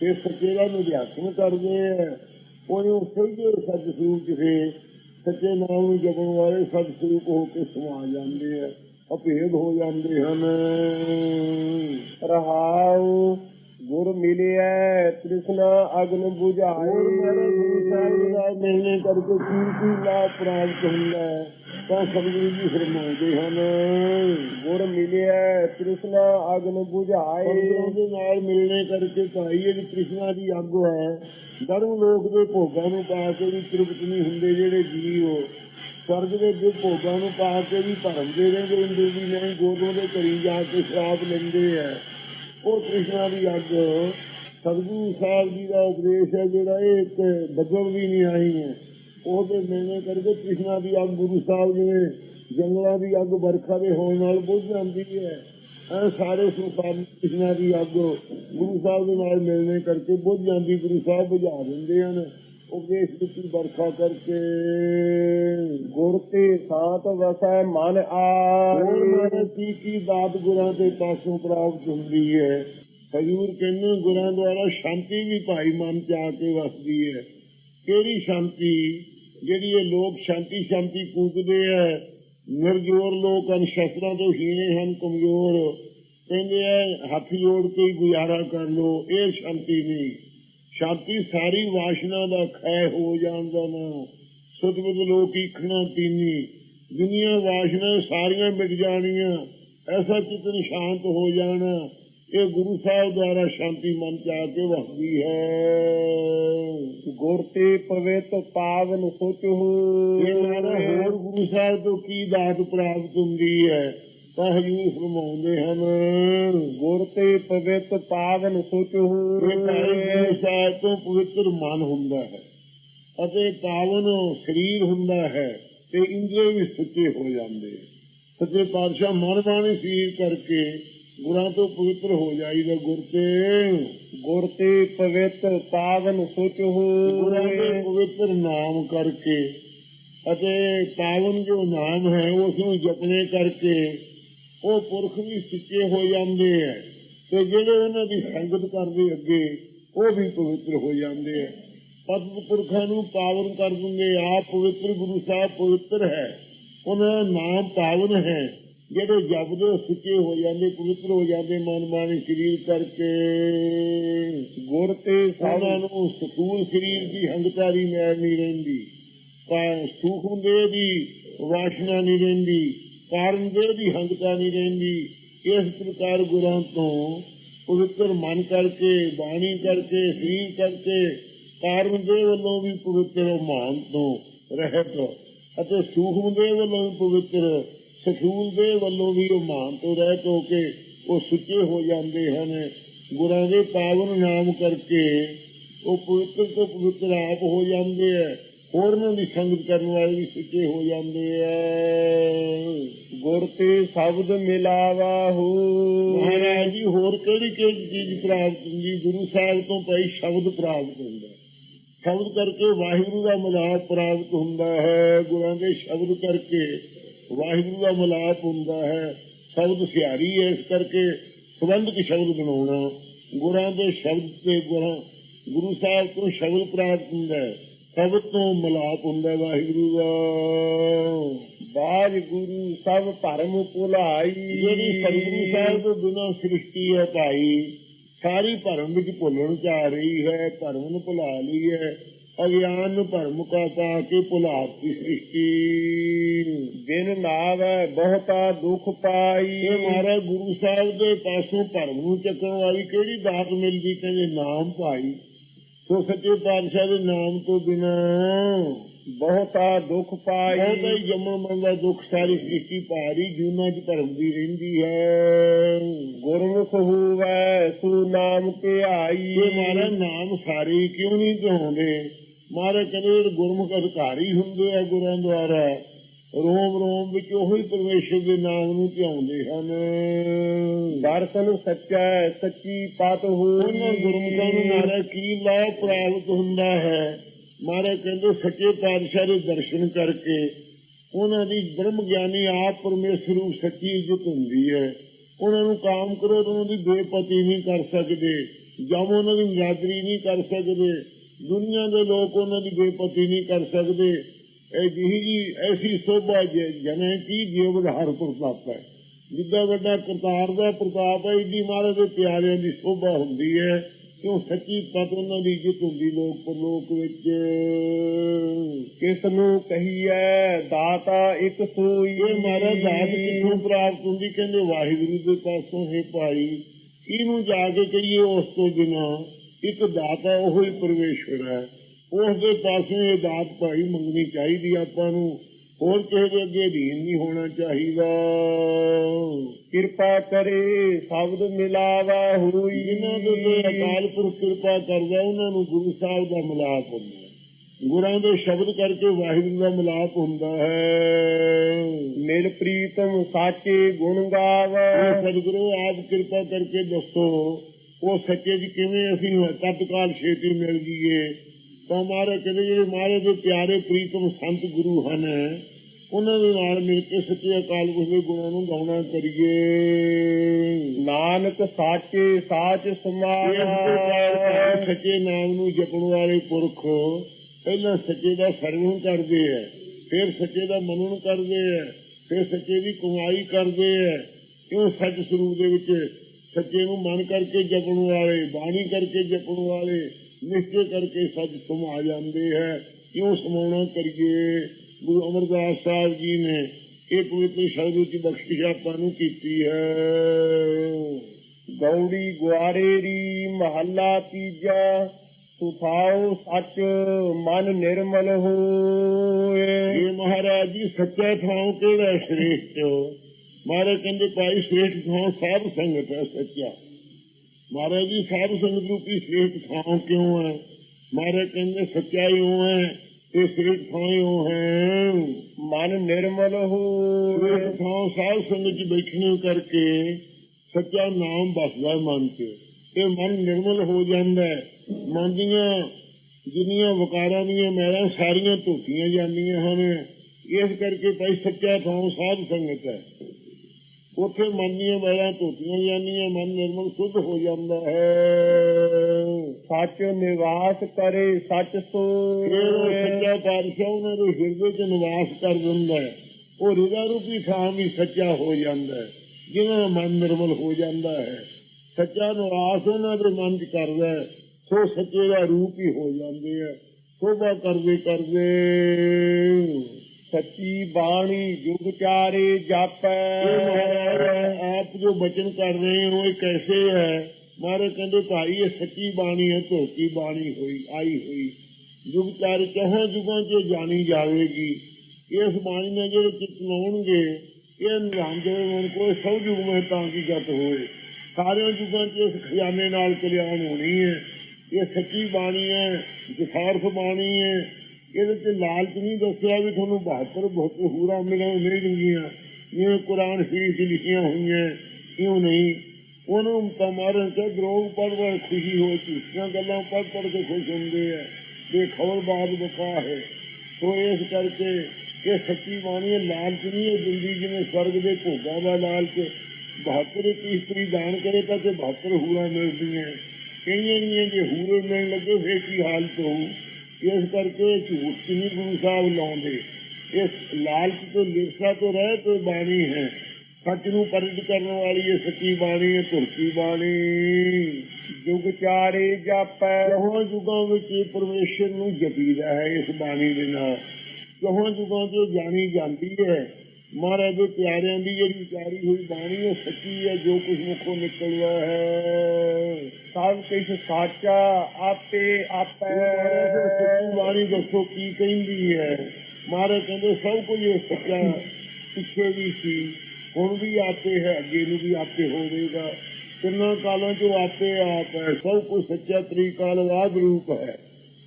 [SPEAKER 2] ਤੇ ਸੱਚੇ ਦਾ ਨਿਧਿਆਸਨ ਕਰਦੇ ਹੈ ਉਹਨੂੰ ਸਹਿਜੇ ਸੱਚ ਸਰੂਪ ਜਿਹੇ ਸੱਚੇ ਨਾਮ ਨੂੰ ਜਪਣ ਵਾਲੇ ਸੱਚ ਸਰੂਪ ਹੋ ਕੇ ਸਮਾ ਜਾਂਦੇ ਹੈ ਅਭੇਦ ਹੋ ਜਾਂਦੇ ਹਨ।
[SPEAKER 1] ਰਹਾਉ ਗੁਰ ਮਿਲਿਆ ਤ੍ਰਿਸ਼ਨਾ ਅਗਨ
[SPEAKER 2] ਹੋਰ ਮੇਰੇ ਗੁਰੂ ਸਾਹਿਬ ਦਾ ਮਿਲਣੇ ਕਰਕੇ ਕੀ ਕੀ ਲਾਭ ਪ੍ਰਾਪਤ ਹੁੰਦਾ ਹੈ? ਤਾਂ ਸਤਿਗੁਰੂ ਜੀ ਫਰਮਾਉਂਦੇ ਹਨ
[SPEAKER 1] ਗੁਰ ਮਿਲਿਐ ਤ੍ਰਿਸ਼ਨਾ ਅਗਨ 부ਝਾਏ
[SPEAKER 2] ਦੇ ਨਾਲ ਮਿਲਣੇ ਕਰਕੇ ਭਾਈ ਜਿਹੜੀ ਕ੍ਰਿਸ਼ਨਾ ਦੀ ਅੱਗ ਹੈ। ਧਰਮ ਲੋਕ ਦੇ ਭੋਗਾਂ ਨੂੰ ਪਾ ਕੇ ਵੀ ਤ੍ਰਿਪਤ ਨਹੀਂ ਹੁੰਦੇ ਜਿਹੜੇ ਜੀਵ ਸਵਰਗ ਦੇ ਦੇ ਭੋਗਾਂ ਨੂੰ ਪਾ ਕੇ ਵੀ ਧਰਮ ਦੇ ਰਹਿੰਦੇ ਹੁੰਦੇ ਵੀ ਨਹੀਂ ਗੋਦੋਂ ਦੇ ਘਰੀ ਜਾ ਕੇ ਸ਼ਰਾਬ ਲੈਂਦੇ ਆ। ਉਹ ਕ੍ਰਿਸ਼ਨਾ ਦੀ ਅੱਗ ਸਤਿਗੁਰੂ ਸਾਹਿਬ ਜੀ ਦਾ ਉਪਦੇਸ਼ ਹੈ ਜਿਹੜਾ ਇਹ ਇੱਕ ਬਦਲ ਵੀ ਨਹੀਂ ਆਈ ਹੈ। ਉਹਦੇ ਮਿਲਣੇ ਕਰਕੇ ਕ੍ਰਿਸ਼ਨਾ ਦੀ ਅੱਗ, ਗੁਰੂ ਸਾਹਿਬ ਜਿਵੇਂ ਜੰਗਲਾਂ ਦੀ ਅੱਗ, ਵਰਖਾ ਦੇ ਹੋਣ ਨਾਲ ਬੁਝ ਜਾਂਦੀ ਹੈ। ਐ ਸਾਰੇ ਸੰਸਾਰ ਕ੍ਰਿਸ਼ਨਾ ਦੀ ਅੱਗ ਗੁਰੂ ਸਾਹਿਬ ਦੇ ਨਾਲ ਮਿਲਣੇ ਕਰਕੇ ਬੁਝ ਜਾਂਦੀ, ਗੁਰੂ ਸਾਹਿਬ ਬੁਝਾ ਦਿੰਦੇ ਹਨ। ਉਪਦੇਸ਼ ਦਿੱਤੀ ਵਰਖਾ ਕਰਕੇ
[SPEAKER 1] ਗੁਰ ਤੇ ਸਾਤ ਵਸੈ ਮਨ
[SPEAKER 2] ਹੋਰ
[SPEAKER 1] ਆਏ
[SPEAKER 2] ਕੀ ਕੀ ਦਾਤ ਗੁਰਾਂ ਦੇ ਪਾਸੋਂ ਪ੍ਰਾਪਤ ਹੁੰਦੀ ਹੈ। ਹਜੂਰ ਕਹਿੰਦੇ ਗੁਰਾਂ ਦੁਆਰਾ ਸ਼ਾਂਤੀ ਵੀ ਭਾਈ ਮਨ ਚ ਆ ਕੇ ਵਸਦੀ ਹੈ। ਕਿਹੜੀ ਸ਼ਾਂਤੀ? ਜਿਹੜੀ ਇਹ ਲੋਕ ਸ਼ਾਂਤੀ ਸ਼ਾਂਤੀ ਕੂਕਦੇ ਹੈ ਨਿਰਜੋਰ ਲੋਕ ਹਨ ਸ਼ਸਤਰਾਂ ਤੋਂ ਹੀਣੇ ਹਨ, ਕਮਜ਼ੋਰ। ਕਹਿੰਦੇ ਆ, ਹੱਥ ਜੋੜ ਕੇ ਗੁਜ਼ਾਰਾ ਕਰ ਲੋ ਇਹ ਸ਼ਾਂਤੀ ਨਹੀਂ। ਸ਼ਾਂਤੀ ਸਾਰੀ ਵਾਸ਼ਨਾ ਦਾ ਖੈ ਹੋ ਜਾਣ ਦਾ ਨਾ। ਸਤਿਗੁਰ ਲੋਕ ਈਖਣਾ ਤੀਨੀ। ਦੁਨੀਆ ਵਾਸ਼ਨਾ ਸਾਰੀਆਂ ਮਿਟ ਜਾਣੀਆਂ, ਐਸਾ ਚਿਤਨ ਸ਼ਾਂਤ ਹੋ ਜਾਣਾ। ਇਹ ਗੁਰੂ ਸਾਹਿਬ ਦੁਆਰਾ ਸ਼ਾਂਤੀ ਮਨ ਚ ਆ ਕੇ ਵਸਦੀ ਹੈ।
[SPEAKER 1] ਗੁਰ ਤੇ ਪਵਿੱਤ ਪਾਵਨ ਸੁਚਹੁ।
[SPEAKER 2] ਇਹ ਹੋਰ ਗੁਰੂ ਸਾਹਿਬ ਤੋਂ ਕੀ ਦਾਤ ਪ੍ਰਾਪਤ ਹੁੰਦੀ ਹੈ ਤਾਂ ਹਜੂਰ ਫਰਮਾਉਂਦੇ ਹਨ।
[SPEAKER 1] ਗੁਰ ਤੇ ਪਵਿੱਤ ਪਾਵਨ ਸੁਚਹੁ।
[SPEAKER 2] ਇਹ ਗੁਰੂ ਸਾਹਿਬ ਤੋਂ ਪਵਿੱਤਰ ਮਨ ਹੁੰਦਾ ਹੈ ਅਤੇ ਪਾਵਨ ਸਰੀਰ ਹੁੰਦਾ ਹੈ ਤੇ ਇੰਦਰੀ ਵੀ ਸੁੱਚੇ ਹੋ ਜਾਂਦੇ। ਸੱਚੇ ਪਾਤਸ਼ਾਹ ਮਨ ਬਾਣੀ ਸਰੀਰ ਕਰਕੇ ਗੁਰਾਂ ਤੋਂ ਪਵਿੱਤਰ ਹੋ ਜਾਈਦਾ ਗੁਰ ਤੇ।
[SPEAKER 1] ਗੁਰ ਤੇ ਪਵਿੱਤ ਪਾਵਨ ਸੁਚਹੁ
[SPEAKER 2] ਗੁਰਾਂ ਦੇ ਪਵਿੱਤਰ ਨਾਮ ਕਰਕੇ ਅਤੇ ਪਾਵਨ ਜੋ ਨਾਮ ਹੈ, ਉਸ ਨੂੰ ਜਪਨੇ ਕਰਕੇ ਉਹ ਪੁਰਖ ਵੀ ਸਿੱਚੇ ਹੋ ਜਾਂਦੇ ਹੈ ਤੇ ਜਿਹੜੇ ਉਹਨਾਂ ਦੀ ਸੰਗਤ ਕਰਦੇ ਅੱਗੇ, ਉਹ ਵੀ ਪਵਿੱਤਰ ਹੋ ਜਾਂਦੇ ਹੈ। ਪਤਿ ਪੁਰਖਾਂ ਨੂੰ ਪਾਵਨ ਕਰ ਦਿੰਦੇ ਆਪ ਪਵਿੱਤਰ ਗੁਰੂ ਸਾਹਿਬ ਪਵਿੱਤਰ ਹੈ। ਉਹਨਾਂ ਦਾ ਨਾਮ ਪਾਵਨ ਹੈ। ਜਿਹੜੇ ਜਪਦੇ ਸਿੱਚੇ ਹੋ ਜਾਂਦੇ ਪਵਿੱਤਰ ਹੋ ਜਾਂਦੇ ਮਨ ਮਾਨੀ ਸਰੀਰ ਕਰਕੇ
[SPEAKER 1] ਗੁਰ ਤੇ
[SPEAKER 2] ਉਹਨਾਂ ਨੂੰ ਸਤੂਲ ਸਰੀਰ ਦੀ ਹੰਗਤਾਰੀ ਮੈਲ ਨਹੀਂ ਰਹਿੰਦੀ ਤਾਂ ਸੂਖਮ ਦੇਹ ਦੀ ਵਾਸ਼ਨਾ ਨਹੀਂ ਰਹਿੰਦੀ ਕਾਰਨ ਦੇਹ ਦੀ ਹੰਗਤਾ ਨਹੀਂ ਰਹਿੰਦੀ ਇਸ ਪ੍ਰਕਾਰ ਗੁਰਾਂ ਤੋਂ ਪਵਿੱਤਰ ਮਨ ਕਰਕੇ ਬਾਣੀ ਕਰਕੇ ਸਰੀਰ ਕਰਕੇ ਕਾਰਨ ਦੇਹ ਵੱਲੋਂ ਵੀ ਪਵਿੱਤਰ ਮਾਨ ਤੋਂ ਰਹਿਤ ਅਤੇ ਸੂਖਮ ਦੇਹ ਵੱਲੋਂ ਪਵਿੱਤਰ ਸਥੂਲ ਦੇਹ ਵੱਲੋਂ ਵੀ ਉਹ ਮਾਨ ਤੋਂ ਰਹਿਤ ਹੋ ਕੇ ਉਹ ਸੁੱਚੇ ਹੋ ਜਾਂਦੇ ਹਨ। ਗੁਰਾਂ ਦੇ ਪਾਵਨ ਨਾਮ ਕਰਕੇ ਉਹ ਪਵਿੱਤਰ ਤੋਂ ਪਵਿੱਤਰ ਆਪ ਹੋ ਜਾਂਦੇ ਹੈ ਹੋਰਨਾਂ ਦੀ ਸੰਗਤ ਕਰਨ ਵਾਲੇ ਵੀ ਸੁੱਚੇ ਹੋ ਜਾਂਦੇ ਹੈ
[SPEAKER 1] ਗੁਰ ਤੇ ਸ਼ਬਦ ਮਿਲਾਵਾਹੂ।
[SPEAKER 2] ਮਹਾਰਾਜ ਜੀ ਹੋਰ ਕਿਹੜੀ ਕਿਹੜੀ ਚੀਜ਼ ਪ੍ਰਾਪਤ ਹੁੰਦੀ? ਗੁਰੂ ਸਾਹਿਬ ਤੋਂ ਭਾਈ ਸ਼ਬਦ ਪ੍ਰਾਪਤ ਹੁੰਦਾ ਹੈ। ਸ਼ਬਦ ਕਰਕੇ ਵਾਹਿਗੁਰੂ ਦਾ ਮਿਲਾਪ ਪ੍ਰਾਪਤ ਹੁੰਦਾ ਹੈ। ਗੁਰਾਂ ਦੇ ਸ਼ਬਦ ਕਰਕੇ ਵਾਹਿਗੁਰੂ ਦਾ ਮਿਲਾਪ ਹੁੰਦਾ ਹੈ। ਸ਼ਬਦ ਸਿਆਰੀ ਹੈ ਇਸ ਕਰਕੇ ਸੰਬੰਧਕ ਸ਼ਬਦ ਬਣਾਉਣਾ। ਗੁਰਾਂ ਦੇ ਸ਼ਬਦ ਤੇ ਗੁਰਾਂ ਗੁਰੂ ਸਾਹਿਬ ਤੋਂ ਸ਼ਬਦ ਪ੍ਰਾਪਤ ਹੁੰਦਾ ਹੈ। ਸ਼ਬਦ ਤੋਂ ਮਿਲਾਪ ਹੁੰਦਾ ਵਾਹਿਗੁਰੂ ਦਾ।
[SPEAKER 1] ਬਾਜ ਗੁਰੂ ਸਭ ਧਰਮ ਭੁਲਾਈ।
[SPEAKER 2] ਜਿਹੜੀ ਸਤਿਗੁਰੂ ਸਾਹਿਬ ਤੋਂ ਬਿਨਾਂ ਸ੍ਰਿਸ਼ਟੀ ਹੈ ਭਾਈ ਸਾਰੀ ਭਰਮ ਵਿੱਚ ਭੁੱਲਣ ਚ ਆ ਰਹੀ ਹੈ ਭਰਮ ਨੂੰ ਭੁਲਾ ਲਈ ਹੈ। ਅਗਿਆਨ ਨੂੰ ਭਰਮ ਕਾ ਪਾ ਕੇ ਭੁਲਾਤੀ ਸ੍ਰਿਸ਼ਟੀ।
[SPEAKER 1] ਬਿਨ ਨਾਵੈ ਬਹੁਤਾ ਦੁਖ ਪਾਈ।
[SPEAKER 2] ਇਹ ਮਹਾਰਾਜ ਗੁਰੂ ਸਾਹਿਬ ਦੇ ਪਾਸੋਂ ਭਰਮ ਨੂੰ ਚੱਕਣ ਵਾਲੀ ਕਿਹੜੀ ਦਾਤ ਮਿਲਦੀ? ਕਹਿੰਦੇ ਨਾਮ ਭਾਈ। ਸੋ ਸੱਚੇ ਪਾਤਸ਼ਾਹ ਦੇ ਨਾਮ ਤੋਂ ਬਿਨਾਂ
[SPEAKER 1] ਬਹੁਤਾ ਦੁਖ ਪਾਈ।
[SPEAKER 2] ਬਹੁਤਾ ਮਰਨ ਦਾ ਦੁੱਖ ਸਾਰੀ ਸ੍ਰਿਸ਼ਟੀ ਭਾਰੀ ਜੂਨਾ ਚ ਭਰਮ ਦੀ ਰਹਿੰਦੀ ਹੈ।
[SPEAKER 1] ਗੁਰਮੁਖ ਹੋਵੈ ਸੂ ਨਾਮ ਤੇ ਆਈ
[SPEAKER 2] ਇਹ ਮਾਰਾ ਨਾਮ ਸਾਰੇ ਕਿਉਂ ਨਹੀਂ ਕਹਾਉਂਦੇ ਮਾਰੇ ਕਹਿੰਦੇ ਗੁਰਮੁਖ ਅਧਿਕਾਰੀ ਹੁੰਦੇ ਆ ਗੁਰਾਂ ਦੁਆਰਾ ਰੋਮ ਰੋਮ ਵਿੱਚ ਉਹੀ ਪਰਮੇਸ਼ਰ ਦੇ ਨਾਮ ਨੂੰ ਧਿਆਉਂਦੇ ਹਨ।
[SPEAKER 1] ਦਰਸ਼ਨ ਸੱਚਾ ਸੱਚੀ ਪਤ ਹੋਈ
[SPEAKER 2] ਗੁਰਮੁਖਾਂ ਨੂੰ ਮਾਰਾ ਕੀ ਲਾਭ ਪ੍ਰਾਪਤ ਹੁੰਦਾ ਹੈ? ਮਾਰੇ ਕਹਿੰਦੇ ਸੱਚੇ ਪਾਤਸ਼ਾਹ ਦੇ ਦਰਸ਼ਨ ਕਰਕੇ ਉਹਨਾਂ ਦੀ ਬ੍ਰਹਮ ਗਿਆਨੀ ਆਪ ਪਰਮੇਸ਼ਰ ਰੂਪ ਸੱਚੀ ਇੱਜ਼ਤ ਹੁੰਦੀ ਹੈ। ਉਹਨਾਂ ਨੂੰ ਕਾਮ ਕਰੋ ਤਾਂ ਉਹਨਾਂ ਦੀ ਬੇਪਤੀ ਨਹੀਂ ਕਰ ਸਕਦੇ ਜਮ ਉਹਨਾਂ ਦੀ ਨਿਰਾਦਰੀ ਨਹੀਂ ਕਰ ਸਕਦੇ। ਦੁਨੀਆ ਦੇ ਲੋਕ ਉਹਨਾਂ ਦੀ ਬੇਪਤੀ ਨਹੀਂ ਕਰ ਸਕਦੇ। ਇਹ ਜਿਹੀ ਜੀ ਐਸੀ ਸੋਭਾ ਜਨੇ ਕੀ ਜੀਵ ਹਰ ਪ੍ਰਤਾਪ ਹੈ। ਜਿੱਦਾਂ ਵੱਡਾ ਕਰਤਾਰ ਦਾ ਪ੍ਰਤਾਪ ਹੈ, ਇੱਡੀ ਮਹਾਰਾਜ ਦੇ ਪਿਆਰਿਆਂ ਦੀ ਸੋਭਾ ਹੁੰਦੀ ਹੈ। ਕਿਉਂ ਸੱਚੀ ਪਤ ਉਹਨਾਂ ਦੀ ਇੱਜ਼ਤ ਹੁੰਦੀ ਲੋਕ ਪਰਲੋਕ ਵਿੱਚ।
[SPEAKER 1] ਕਿਸ ਨੂੰ ਕਹੀਐ, ਦਾਤਾ ਇੱਕ ਸੋਈ
[SPEAKER 2] ਇਹ ਮਹਾਰਾਜ ਦਾਤ ਕਿੱਥੋਂ ਪ੍ਰਾਪਤ ਹੁੰਦੀ? ਕਹਿੰਦੇ ਵਾਹਿਗੁਰੂ ਦੇ ਪਾਸੋਂ, ਹੈ ਭਾਈ ਇਹਨੂੰ ਜਾ ਕੇ ਕਹੀਏ ਉਸ ਤੋਂ ਬਿਨਾ? ਇੱਕ ਦਾਤਾ ਉਹ ਹੀ ਪਰਮੇਸ਼ਵਰ ਹੈ ਉਸ ਦੇ ਪਾਸੋਂ ਇਹ ਦਾਤ ਭਾਈ ਮੰਗਣੀ ਚਾਹੀਦੀ ਆਪਾਂ ਨੂੰ ਹੋਰ ਕਿਸੇ ਦੇ ਅੱਗੇ ਅਧੀਨ ਨਹੀਂ ਹੋਣਾ ਚਾਹੀਦਾ।
[SPEAKER 1] ਕਿਰਪਾ ਕਰੇ ਸ਼ਬਦ ਮਿਲਾਵਾ ਹੋਈ।
[SPEAKER 2] ਜਿਨ੍ਹਾਂ ਦੇ ਅਕਾਲ ਪੁਰਖ ਕਿਰਪਾ ਕਰਦਾ ਉਹਨਾਂ ਨੂੰ ਗੁਰੂ ਸਾਹਿਬ ਦਾ ਮਿਲਾਪ ਹੁੰਦਾ ਗੁਰਾਂ ਦੇ ਸ਼ਬਦ ਕਰਕੇ ਵਾਹਿਗੁਰੂ ਦਾ ਮਿਲਾਪ ਹੁੰਦਾ ਹੈ।
[SPEAKER 1] ਮਿਲ ਪ੍ਰੀਤਮ ਸਾਚੇ ਗੁਣ ਗਾਵੈ।
[SPEAKER 2] ਸਤਿਗੁਰੂ ਆਪ ਕਿਰਪਾ ਕਰਕੇ ਦੱਸੋ ਉਹ ਸੱਚੇ ਜੀ ਕਿਵੇਂ ਅਸੀਂ ਤਤਕਾਲ ਛੇਤੀ ਮਿਲ ਜੀਏ? ਤਾਂ ਮਾਰੇ ਕਹਿੰਦੇ ਜਿਹੜੇ ਮਾਰੇ ਦੇ ਪਿਆਰੇ ਪ੍ਰੀਤਮ ਸੰਤ ਗੁਰੂ ਹਨ ਉਹਨਾਂ ਦੇ ਨਾਲ ਮਿਲ ਕੇ ਸੱਚੇ ਅਕਾਲ ਪੁਰਖ ਦੇ ਗੁਣਾਂ ਨੂੰ ਗਾਉਣਾ ਕਰੀਏ।
[SPEAKER 1] ਨਾਨਕ ਸਾਚੇ ਸਾਚ ਸਮਾਇਆ
[SPEAKER 2] ਸੱਚੇ ਨਾਮ ਨੂੰ ਜਪਣ ਵਾਲੇ ਪੁਰਖ ਪਹਿਲਾਂ ਸੱਚੇ ਦਾ ਸਰਵਣ ਕਰਦੇ ਐ ਫਿਰ ਸੱਚੇ ਦਾ ਮਨਨ ਕਰਦੇ ਐ ਫਿਰ ਸੱਚੇ ਦੀ ਕਮਾਈ ਕਰਦੇ ਐ ਕਿਉਂ ਸੱਚ ਸਰੂਪ ਦੇ ਵਿੱਚ ਸੱਚੇ ਨੂੰ ਮਨ ਕਰਕੇ ਜਪਣ ਵਾਲੇ, ਬਾਣੀ ਕਰਕੇ ਜਪਣ ਵਾਲੇ, ਨਿਸ਼ਚੈ ਕਰਕੇ ਸੱਚ ਸਮਾ ਜਾਂਦੇ ਹੈ। ਕਿਉਂ ਸਮਾਉਣਾ ਕਰੀਏ? ਗੁਰੂ ਅਮਰਦਾਸ ਸਾਹਿਬ ਜੀ ਨੇ ਇਹ ਪਵਿੱਤਰ ਸ਼ਬਦ ਵਿੱਚ ਬਖਸ਼ਿਸ਼ ਆਪਾਂ ਨੂੰ ਕੀਤੀ ਹੈ।
[SPEAKER 1] ਗੌੜੀ ਗੁਆਰੇਰੀ ਮਹੱਲਾ ਤੀਜਾ, ਸੁਥਾਉ ਸੱਚ ਮਨ ਨਿਰਮਲ ਹੋਏ।
[SPEAKER 2] ਇਹ ਮਹਾਰਾਜ ਜੀ ਸੱਚਾ ਥਾਂ ਕਿਹੜਾ ਹੈ ਹੋ ਮਹਾਰਾਜ ਕਹਿੰਦੇ ਭਾਈ ਸ੍ਰੇਸ਼ਟ ਥਾਂ ਸਾਧ ਸੰਗਤ ਹੈ, ਸੱਚਾ। ਮਹਾਰਾਜ ਜੀ, ਸਾਧ ਸੰਗਤ ਰੂਪੀ ਸ੍ਰੇਸ਼ਟ ਥਾਂ ਕਿਉਂ ਹੈ? ਮਹਾਰਾਜ ਕਹਿੰਦੇ ਸੱਚਾਈ ਉਹ ਹੈ ਤੇ ਸ੍ਰੇਸ਼ਟ ਥਾਂ ਉਹ ਹੈ।
[SPEAKER 1] ਮਨ ਨਿਰਮਲ ਹੋਏ
[SPEAKER 2] ਸ੍ਰੇਸ਼ਟ ਥਾਂ ਸਾਧ ਸੰਗਤ ਚ ਬੈਠਣੇ ਕਰਕੇ ਸੱਚਾ ਨਾਮ ਬਸਦਾ ਮਨ ਤੇ ਤੇ ਮਨ ਨਿਰਮਲ ਹੋ ਜਾਂਦਾ ਹੈ। ਮਨ ਦੀਆਂ ਜਿੰਨੀਆਂ ਵਕਾਰਾਂ ਦੀਆਂ ਮੈਲਾਂ ਸਾਰੀਆਂ ਧੋਤੀਆਂ ਜਾਂਦੀਆਂ ਹਨ। ਇਸ ਕਰਕੇ ਭਾਈ ਸੱਚਾ ਥਾਂ ਸਾਧ ਸੰਗਤ ਹੈ। ਉੱਥੇ ਮਨ ਦੀਆਂ ਮੈਲਾਂ ਧੋਤੀਆਂ ਜਾਂਦੀਆਂ ਮਨ ਨਿਰਮਲ ਸ਼ੁੱਧ ਹੋ ਜਾਂਦਾ ਹੈ।
[SPEAKER 1] ਸੱਚ ਨਿਵਾਸ ਕਰੇ ਸੱਚ
[SPEAKER 2] ਉਹ
[SPEAKER 1] ਸੋਏ
[SPEAKER 2] ਸੱਚਾ ਪਾਤਸ਼ਾਹ ਉਹਨਾਂ ਦੇ ਹਿਰਦੇ 'ਚ ਨਿਵਾਸ ਕਰ ਦਿੰਦਾ ਹੈ। ਉਹ ਹਿਰਦਾ ਰੂਪੀ ਥਾਂ ਵੀ ਸੱਚਾ ਹੋ ਜਾਂਦਾ ਹੈ ਦਾ ਮਨ ਨਿਰਮਲ ਹੋ ਜਾਂਦਾ ਹੈ। ਸੱਚਾ ਨਿਵਾਸ ਉਹਨਾਂ ਦੇ ਮਨ 'ਚ ਕਰਦਾ ਹੈ ਸੋ ਸੱਚੇ ਦਾ ਰੂਪ ਹੀ ਹੋ ਜਾਂਦੇ ਹੈ ਸੋਭਾ ਕਰਦੇ ਕਰਦੇ।
[SPEAKER 1] ਸੱਚੀ ਬਾਣੀ ਜੁਗ ਚਾਰੇ ਜਾਪੈ।
[SPEAKER 2] ਇਹ ਮਹਾਰਾਜ ਆਪ ਜੋ ਬਚਨ ਕਰ ਰਹੇ ਹੋ, ਇਹ ਕੈਸੇ ਹੈ? ਮਹਾਰਾਜ ਕਹਿੰਦੇ, ਭਾਈ, ਇਹ ਸੱਚੀ ਬਾਣੀ ਹੈ ਧੋਤੀ ਬਾਣੀ ਹੋਈ, ਆਈ ਹੋਈ। ਯੁਗ ਚਾਰ ਕਹਾਂ ਯੁਗਾਂ 'ਚ ਜਾਣੀ ਜਾਵੇਗੀ? ਇਸ ਬਾਣੀ ਨਾਲ ਜਿਹੜੇ ਚਿੱਤ ਲਾਉਣਗੇ, ਇਹ ਨਿਹੰਗ ਮਨ ਕੋਈ ਸਭ ਯੁਗ ਮੈਂ ਤਾਂ ਕੀ ਗਤ ਹੋਏ। ਸਾਰਿਆਂ ਯੁਗਾਂ 'ਚ ਇਸ ਖਜ਼ਾਨੇ ਨਾਲ ਕਲਿਆਣ ਹੋਣੀ ਹੈ। ਇਹ ਸੱਚੀ ਬਾਣੀ ਹੈ, ਜਸਾਰਥ ਬਾਣੀ ਹੈ ਇਹਦੇ ਤੇ ਲਾਲਚ ਨਹੀਂ ਦੱਸਿਆ ਵੀ ਤੁਹਾਨੂੰ 72 ਬਹੁਤ ਹੂਰਾ ਮਿਲਣਗੀਆਂ ਜਿਵੇਂ ਕੁਰਾਨ ਸ਼ਰੀਫ 'ਚ ਲਿਖੀਆਂ ਹੋਈਆਂ, ਕਿਉਂ ਨਹੀਂ? ਉਹਨੂੰ ਤਾਂ ਮਾਰਨ ਤੇ ਦਰੋਗ ਪੜਵਾ ਖੁਸ਼ੀ ਹੋ, ਝੂਠੀਆਂ ਗੱਲਾਂ ਪੜ ਪੜ ਕੇ ਖੁਸ਼ ਹੁੰਦੇ ਆ। ਇਹ ਖਬਰ ਬਾਦ ਬਕਾ ਹੈ। ਸੋ ਇਸ ਕਰਕੇ ਇਹ ਸੱਚੀ ਬਾਣੀ ਲਾਲਚ ਨਹੀਂ ਹੈ ਜ਼ਿੰਦਗੀ ਜਿਵੇਂ ਸਵਰਗ ਦੇ ਭੋਗਾਂ ਦਾ ਲਾਲਚ। 72 ਤੀਸਰੀ ਦਾਨ ਕਰੇ ਤਾਂ ਤੇ 72 ਹੂਰਾ ਮਿਲਦੀਆਂ। ਕਈਆਂ ਦੀਆਂ ਜੇ ਹੂਰੇ ਮਿਲਣ ਲੱਗੇ, ਫੇਰ ਕੀ ਹਾਲਤ ਹੋਊ? ਇਸ ਕਰਕੇ ਝੂਠ ਚ ਨਹੀਂ ਗੁਰੂ ਸਾਹਿਬ ਲਾਉਂਦੇ। ਇਸ ਲਾਲਚ ਤੋਂ ਲਿਰਸਾ ਤੋਂ ਰਹਿ ਤੇ ਬਾਣੀ ਹੈ। ਸੱਚ ਨੂੰ ਪ੍ਰਗਟ ਕਰਨ ਵਾਲੀ ਇਹ ਸੱਚੀ ਬਾਣੀ ਹੈ, ਧੁਰਤੀ ਬਾਣੀ।
[SPEAKER 1] ਜੁਗ ਚਾਰੇ ਜਾਪੈ।
[SPEAKER 2] ਕਹਾਂ ਯੁਗਾਂ ਵਿੱਚ ਇਹ ਪਰਮੇਸ਼ਰ ਨੂੰ ਜਪੀਦਾ ਹੈ ਇਸ ਬਾਣੀ ਦੇ ਨਾਲ। ਕਹਾਂ ਯੁਗਾਂ 'ਚ ਜਾਣੀ ਜਾਂਦੀ ਹੈ। ਮਹਾਰਾਜ ਦੇ ਪਿਆਰਿਆਂ ਦੀ ਜਿਹੜੀ ਵਿਚਾਰੀ ਹੋਈ ਬਾਣੀ ਉਹ ਸੱਚੀ ਹੈ ਜੋ ਕੁਝ ਮੁਖੋਂ ਨਿਕਲਿਆ ਹੈ।
[SPEAKER 1] ਸਭ ਕੁਛ ਸਾਚਾ ਆਪੇ ਆਪੈ।
[SPEAKER 2] ਬਾਣੀ ਦੱਸੋ ਕੀ ਕਹਿੰਦੀ ਹੈ? ਮਹਾਰਾਜ ਕਹਿੰਦੇ ਸਭ ਕੁਝ ਇਹ ਸੱਚਾ ਪਿੱਛੇ ਵੀ ਸੀ ਹੁਣ ਵੀ ਆਪੇ ਹੈ ਅੱਗੇ ਨੂੰ ਵੀ ਆਪੇ ਹੋਵੇਗਾ। ਤਿੰਨਾਂ ਕਾਲਾਂ 'ਚ ਆਪੇ ਆਪ ਹੈ ਸਭ ਕੁਝ ਸੱਚਾ ਤ੍ਰਿਕਾਲਵਾਦ ਰੂਪ ਹੈ।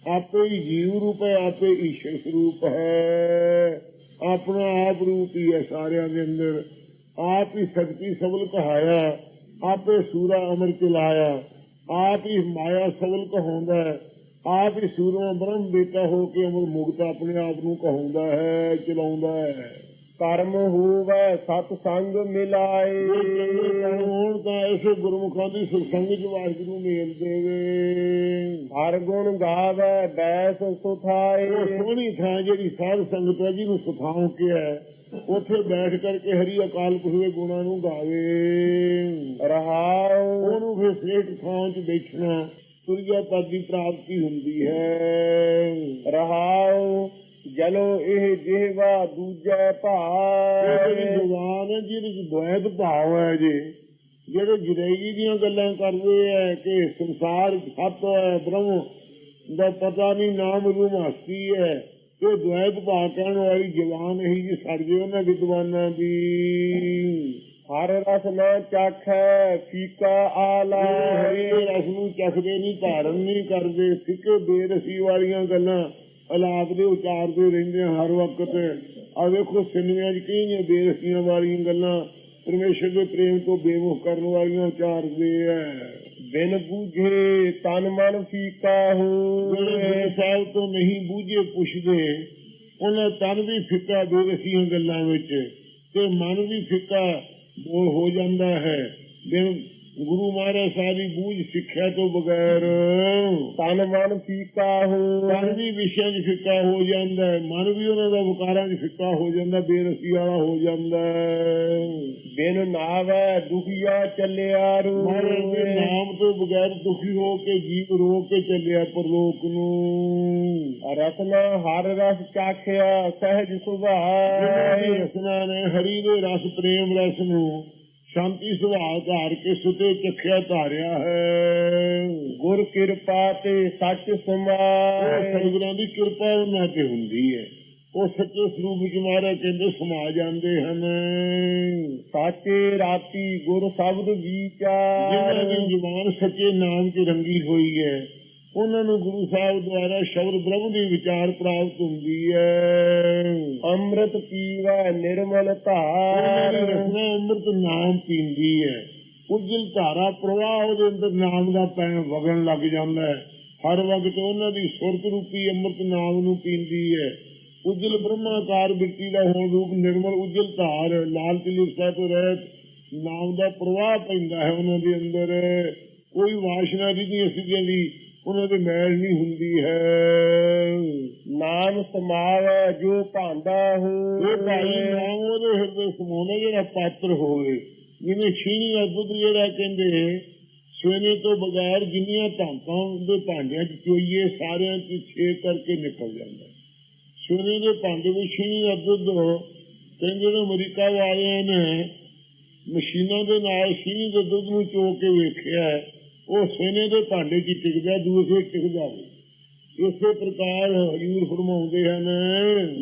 [SPEAKER 2] ਆਪੇ ਹੀ ਜੀਵ ਰੂਪ ਹੈ ਆਪੇ ਈਸ਼ਰ ਸਰੂਪ ਹੈ। ਆਪਣਾ ਆਪ ਰੂਪ ਹੀ ਹੈ ਸਾਰਿਆਂ ਦੇ ਅੰਦਰ। ਆਪ ਹੀ ਸ਼ਕਤੀ ਸਬਲ ਕਹਾਇਆ, ਆਪੇ ਸੂਰਾ ਅਮਰ ਚਲਾਇਆ। ਆਪ ਹੀ ਮਾਇਆ ਸਬਲ ਕਹਾਉਂਦਾ ਹੈ, ਆਪ ਹੀ ਸੂਰਮਾ ਬ੍ਰਹਮ ਬੇਟਾ ਹੋ ਕੇ ਅਮਰ ਮੁਕਤ ਆਪਣੇ ਆਪ ਨੂੰ ਕਹਾਉਂਦਾ ਹੈ, ਚਲਾਉਂਦਾ ਹੈ।
[SPEAKER 1] ਕਰਮ ਹੋਵੇ ਸਤ ਸੰਗ ਮਿਲਾਏ।
[SPEAKER 2] ਹੁਣ ਤਾਂ ਐਸੇ ਗੁਰਮੁਖਾਂ ਦੀ ਸੁਰਸੰਗ ਚ ਵਾਹਿਗੁਰੂ ਮੇਲ ਦੇਵੇ
[SPEAKER 1] ਹਰ ਗੁਣ ਗਾਵੇ ਬੈਸ ਸੁਥਾਏ।
[SPEAKER 2] ਸੋਹਣੀ ਥਾਂ ਜਿਹੜੀ ਸਾਧ ਸੰਗਤ ਹੈ ਜਿਹਨੂੰ ਸੁਖਾਉ ਕੇ ਹੈ ਉੱਥੇ ਬੈਠ ਕਰਕੇ ਹਰੀ ਅਕਾਲ ਪੁਰਖ ਦੇ ਗੁਣਾਂ ਨੂੰ ਗਾਵੇ।
[SPEAKER 1] ਰਹਾਉ।
[SPEAKER 2] ਉਹਨੂੰ ਫਿਰ ਸ੍ਰੇਸ਼ਟ ਥਾਂ 'ਚ ਬੈਠਣਾ ਤੁਰਿਆ ਪਦ ਦੀ ਪ੍ਰਾਪਤੀ ਹੁੰਦੀ ਹੈ।
[SPEAKER 1] ਰਹਾਉ। ਜਲੋ ਇਹ ਜਿਹਵਾ ਦੂਜੇ
[SPEAKER 2] ਇਹ ਜਿਹੜੀ
[SPEAKER 1] ਭਾਏ
[SPEAKER 2] ਜ਼ੁਬਾਨ ਹੈ ਜਿਹਦੇ 'ਚ ਦੁਆਇਤ ਭਾਵ ਹੈ ਜੀ। ਜਿਹੜੇ ਜੁਦਾਈ ਦੀਆਂ ਗੱਲਾਂ ਕਰਦੇ ਹੈ ਕਿ ਸੰਸਾਰ ਸਤ ਹੈ ਬ੍ਰਹਮ ਦਾ ਪਤਾ ਨਹੀਂ ਨਾਮ ਰੂਪ ਹਸਤੀ ਹੈ। ਇਹ ਦੁਆਇਤ ਭਾਵ ਕਹਿਣ ਵਾਲੀ ਜ਼ੁਬਾਨ ਹੀ ਜੀ ਸੜ ਜੇ ਉਹਨਾਂ ਵਿਦਵਾਨਾਂ ਦੀ।
[SPEAKER 1] ਹਰ ਰਸ ਨਾ ਚਾਖੈ ਫੀਕਾ ਆਲਾ।
[SPEAKER 2] ਹਰੀ ਰਸ ਨੂੰ ਚੱਖਦੇ ਨਹੀਂ ਧਾਰਨ ਨਹੀਂ ਕਰਦੇ। ਫਿੱਕੇ ਬੇਰਸੀ ਵਾਲੀਆਂ ਗੱਲਾਂ। ਅਲਾਪ ਦੇ ਉਚਾਰਦੇ ਰਹਿੰਦੇ ਹਰ ਵਕਤ। ਆ ਵੇਖੋ ਸਿਨੇਮਿਆਂ 'ਚ ਕਈਆਂ ਬੇਰਸੀਆਂ ਵਾਲੀਆਂ ਗੱਲਾਂ। ਪਰਮੇਸ਼ਰ ਦੇ ਪ੍ਰੇਮ ਤੋਂ ਬੇਮੁਖ ਕਰਨ ਵਾਲੀਆਂ ਉਚਾਰਦੇ ਆ।
[SPEAKER 1] ਬਿਨ ਬੂਝੇ ਤਨ ਮਨ ਫੀਕਾ
[SPEAKER 2] ਗੁਰੂ ਸਾਹਿਬ ਤੋਂ ਨਹੀਂ ਬੂਝੇ ਪੁੱਛਦੇ। ਉਹਨਾਂ ਤਨ ਵੀ ਫਿੱਕਾ ਬੇਰਸੀਆਂ ਗੱਲਾਂ ਵਿੱਚ ਤੇ ਮਨ ਵੀ ਫਿੱਕਾ ਹੋ ਜਾਂਦਾ ਹੈ। ਬਿਨ ਗੁਰੂ ਮਹਾਰਾਜ ਸਾਰੀ ਬੂਝ ਸਿੱਖਿਆ ਤੋਂ ਬਗੈਰ
[SPEAKER 1] ਤਨ ਮਨ ਫੀਕਾ ਹੋ
[SPEAKER 2] ਮਨ ਵੀ ਵਿਸ਼ਿਆਂ 'ਚ ਫਿੱਕਾ ਹੋ ਜਾਂਦਾ ਹੈ ਮਨ ਵੀ ਉਹਨਾਂ ਦਾ ਵਿਕਾਰਾਂ 'ਚ ਫਿੱਕਾ ਹੋ ਜਾਂਦਾ ਬੇਰਸੀ ਵਾਲਾ ਹੋ ਜਾਂਦਾ
[SPEAKER 1] ਬਿਨ ਨਾਵੈ ਦੁਖੀਆ ਚੱਲਿਆ ਰੂ।
[SPEAKER 2] ਮਹਾਰਾਜ ਦੇ ਨਾਮ ਤੋਂ ਬਗੈਰ ਦੁਖੀ ਹੋ ਕੇ ਜੀਵ ਰੋ ਕੇ ਚੱਲਿਆ ਪਰਲੋਕ ਨੂੰ।
[SPEAKER 1] ਰਤਨਾ ਹਰ ਰਸ ਚਾਖਿਆ ਸਹਿਜ
[SPEAKER 2] ਦੀ
[SPEAKER 1] ਸੁਭਾਅ
[SPEAKER 2] ਰਸਨਾ ਨੇ ਹਰੀ ਦੇ ਰਸ ਪ੍ਰੇਮ ਰਸ ਨੂੰ ਸ਼ਾਂਤੀ ਸੁਭਾਅ ਧਾਰ ਕੇ ਸੁਤੇ ਚੱਖਿਆ ਧਾਰਿਆ ਹੈ।
[SPEAKER 1] ਗੁਰ ਕਿਰਪਾ ਤੇ ਸੱਚ ਸਮਾਏ।
[SPEAKER 2] ਸਤਿਗੁਰਾਂ ਦੀ ਕਿਰਪਾ ਉਹਨਾਂ ਤੇ ਹੁੰਦੀ ਹੈ। ਉਹ ਸੱਚੇ ਸਰੂਪ ਵਿੱਚ ਮਹਾਰਾਜ ਕਹਿੰਦੇ ਸਮਾ ਜਾਂਦੇ ਹਨ।
[SPEAKER 1] ਸਾਚੇ ਰਾਤੀ ਗੁਰ ਸ਼ਬਦ
[SPEAKER 2] ਜਿਨ੍ਹਾਂ
[SPEAKER 1] ਵਿਚਾਰ।
[SPEAKER 2] ਦੀ ਜ਼ੁਬਾਨ ਸੱਚੇ ਨਾਮ 'ਚ ਰੰਗੀ ਹੋਈ ਹੈ। ਉਹਨਾਂ ਨੂੰ ਗੁਰੂ ਸਾਹਿਬ ਦੁਆਰਾ ਸ਼ਬਦ ਬ੍ਰਹਮ ਦੀ ਵਿਚਾਰ ਪ੍ਰਾਪਤ ਹੁੰਦੀ ਹੈ।
[SPEAKER 1] ਅੰਮ੍ਰਿਤ ਪੀਵੈ ਨਿਰਮਲ ਧਾਰ।
[SPEAKER 2] ਅੰਮ੍ਰਿਤ ਨਾਮ ਪੀਂਦੀ ਹੈ। ਉਜਲ ਧਾਰਾ ਪ੍ਰਵਾਹ ਉਹਦੇ ਅੰਦਰ ਨਾਮ ਦਾ ਪੈ ਵਗਣ ਲੱਗ ਜਾਂਦਾ ਹੈ। ਹਰ ਵਕਤ ਉਹਨਾਂ ਦੀ ਸੁਰਤ ਰੂਪੀ ਅੰਮ੍ਰਿਤ ਨਾਮ ਨੂੰ ਪੀਂਦੀ ਹੈ। ਉਜਲ ਬ੍ਰਹਮਾਕਾਰ ਬਿਰਤੀ ਦਾ ਹੋਣ ਰੂਪ ਨਿਰਮਲ ਉਜਲ ਧਾਰ ਲਾਲ ਤਿਲੁਸਾ ਤੋਂ ਰਹਿਤ ਨਾਮ ਦਾ ਪ੍ਰਵਾਹ ਪੈਂਦਾ ਹੈ ਉਹਨਾਂ ਦੇ ਅੰਦਰ। ਕੋਈ ਵਾਸ਼ਨਾ ਦੀ ਨਹੀਂ ਅਸਿੱਧੀਆਂ ਦੀ ਉਹਨਾਂ ਦੇ ਮੈਲ ਨਹੀਂ ਹੁੰਦੀ ਹੈ।
[SPEAKER 1] ਨਾਮ ਸਮਾਵੈ ਜੋ ਭਾਂਡਾ
[SPEAKER 2] ਇਹ ਭਾਈ
[SPEAKER 1] ਹੋ
[SPEAKER 2] ਨਾਮ ਉਹਦੇ ਹਿਰਦੇ ਸਮਾਉਣਾ ਜਿਹੜਾ ਪਾਤਰ ਹੋਵੇ ਜਿਵੇਂ ਛੀਣੀ ਦਾ ਦੁੱਧ ਜਿਹੜਾ ਕਹਿੰਦੇ ਸੋਨੇ ਤੋਂ ਬਗੈਰ ਜਿੰਨੀਆਂ ਧਾਂਕਾਂ ਦੇ ਭਾਂਡਿਆਂ 'ਚ ਚੋਈਏ ਸਾਰਿਆਂ 'ਚ ਛੇਕ ਕਰਕੇ ਨਿਕਲ ਜਾਂਦਾ। ਸੋਨੇ ਦੇ ਭਾਂਡੇ ਵਿੱਚ ਛੀਣੀ ਦਾ ਦੁੱਧ ਕਹਿੰਦੇ ਜਿਹੜੇ ਅਮਰੀਕਾ ਵਾਲਿਆਂ ਨੇ ਮਸ਼ੀਨਾਂ ਦੇ ਨਾਲ ਛੀਣੀ ਦੇ ਦੁੱਧ ਨੂੰ ਚੋ ਕੇ ਵੇਖਿਆ ਹੈ, ਉਹ ਸੋਨੇ ਦੇ ਭਾਂਡੇ 'ਚ ਟਿਕਦਾ ਦੂਸਰੇ ਟਿਕਦਾ ਨਹੀਂ ਇਸੇ ਪ੍ਰਕਾਰ ਹਜੂਰ ਫਰਮਾਉਂਦੇ ਹਨ,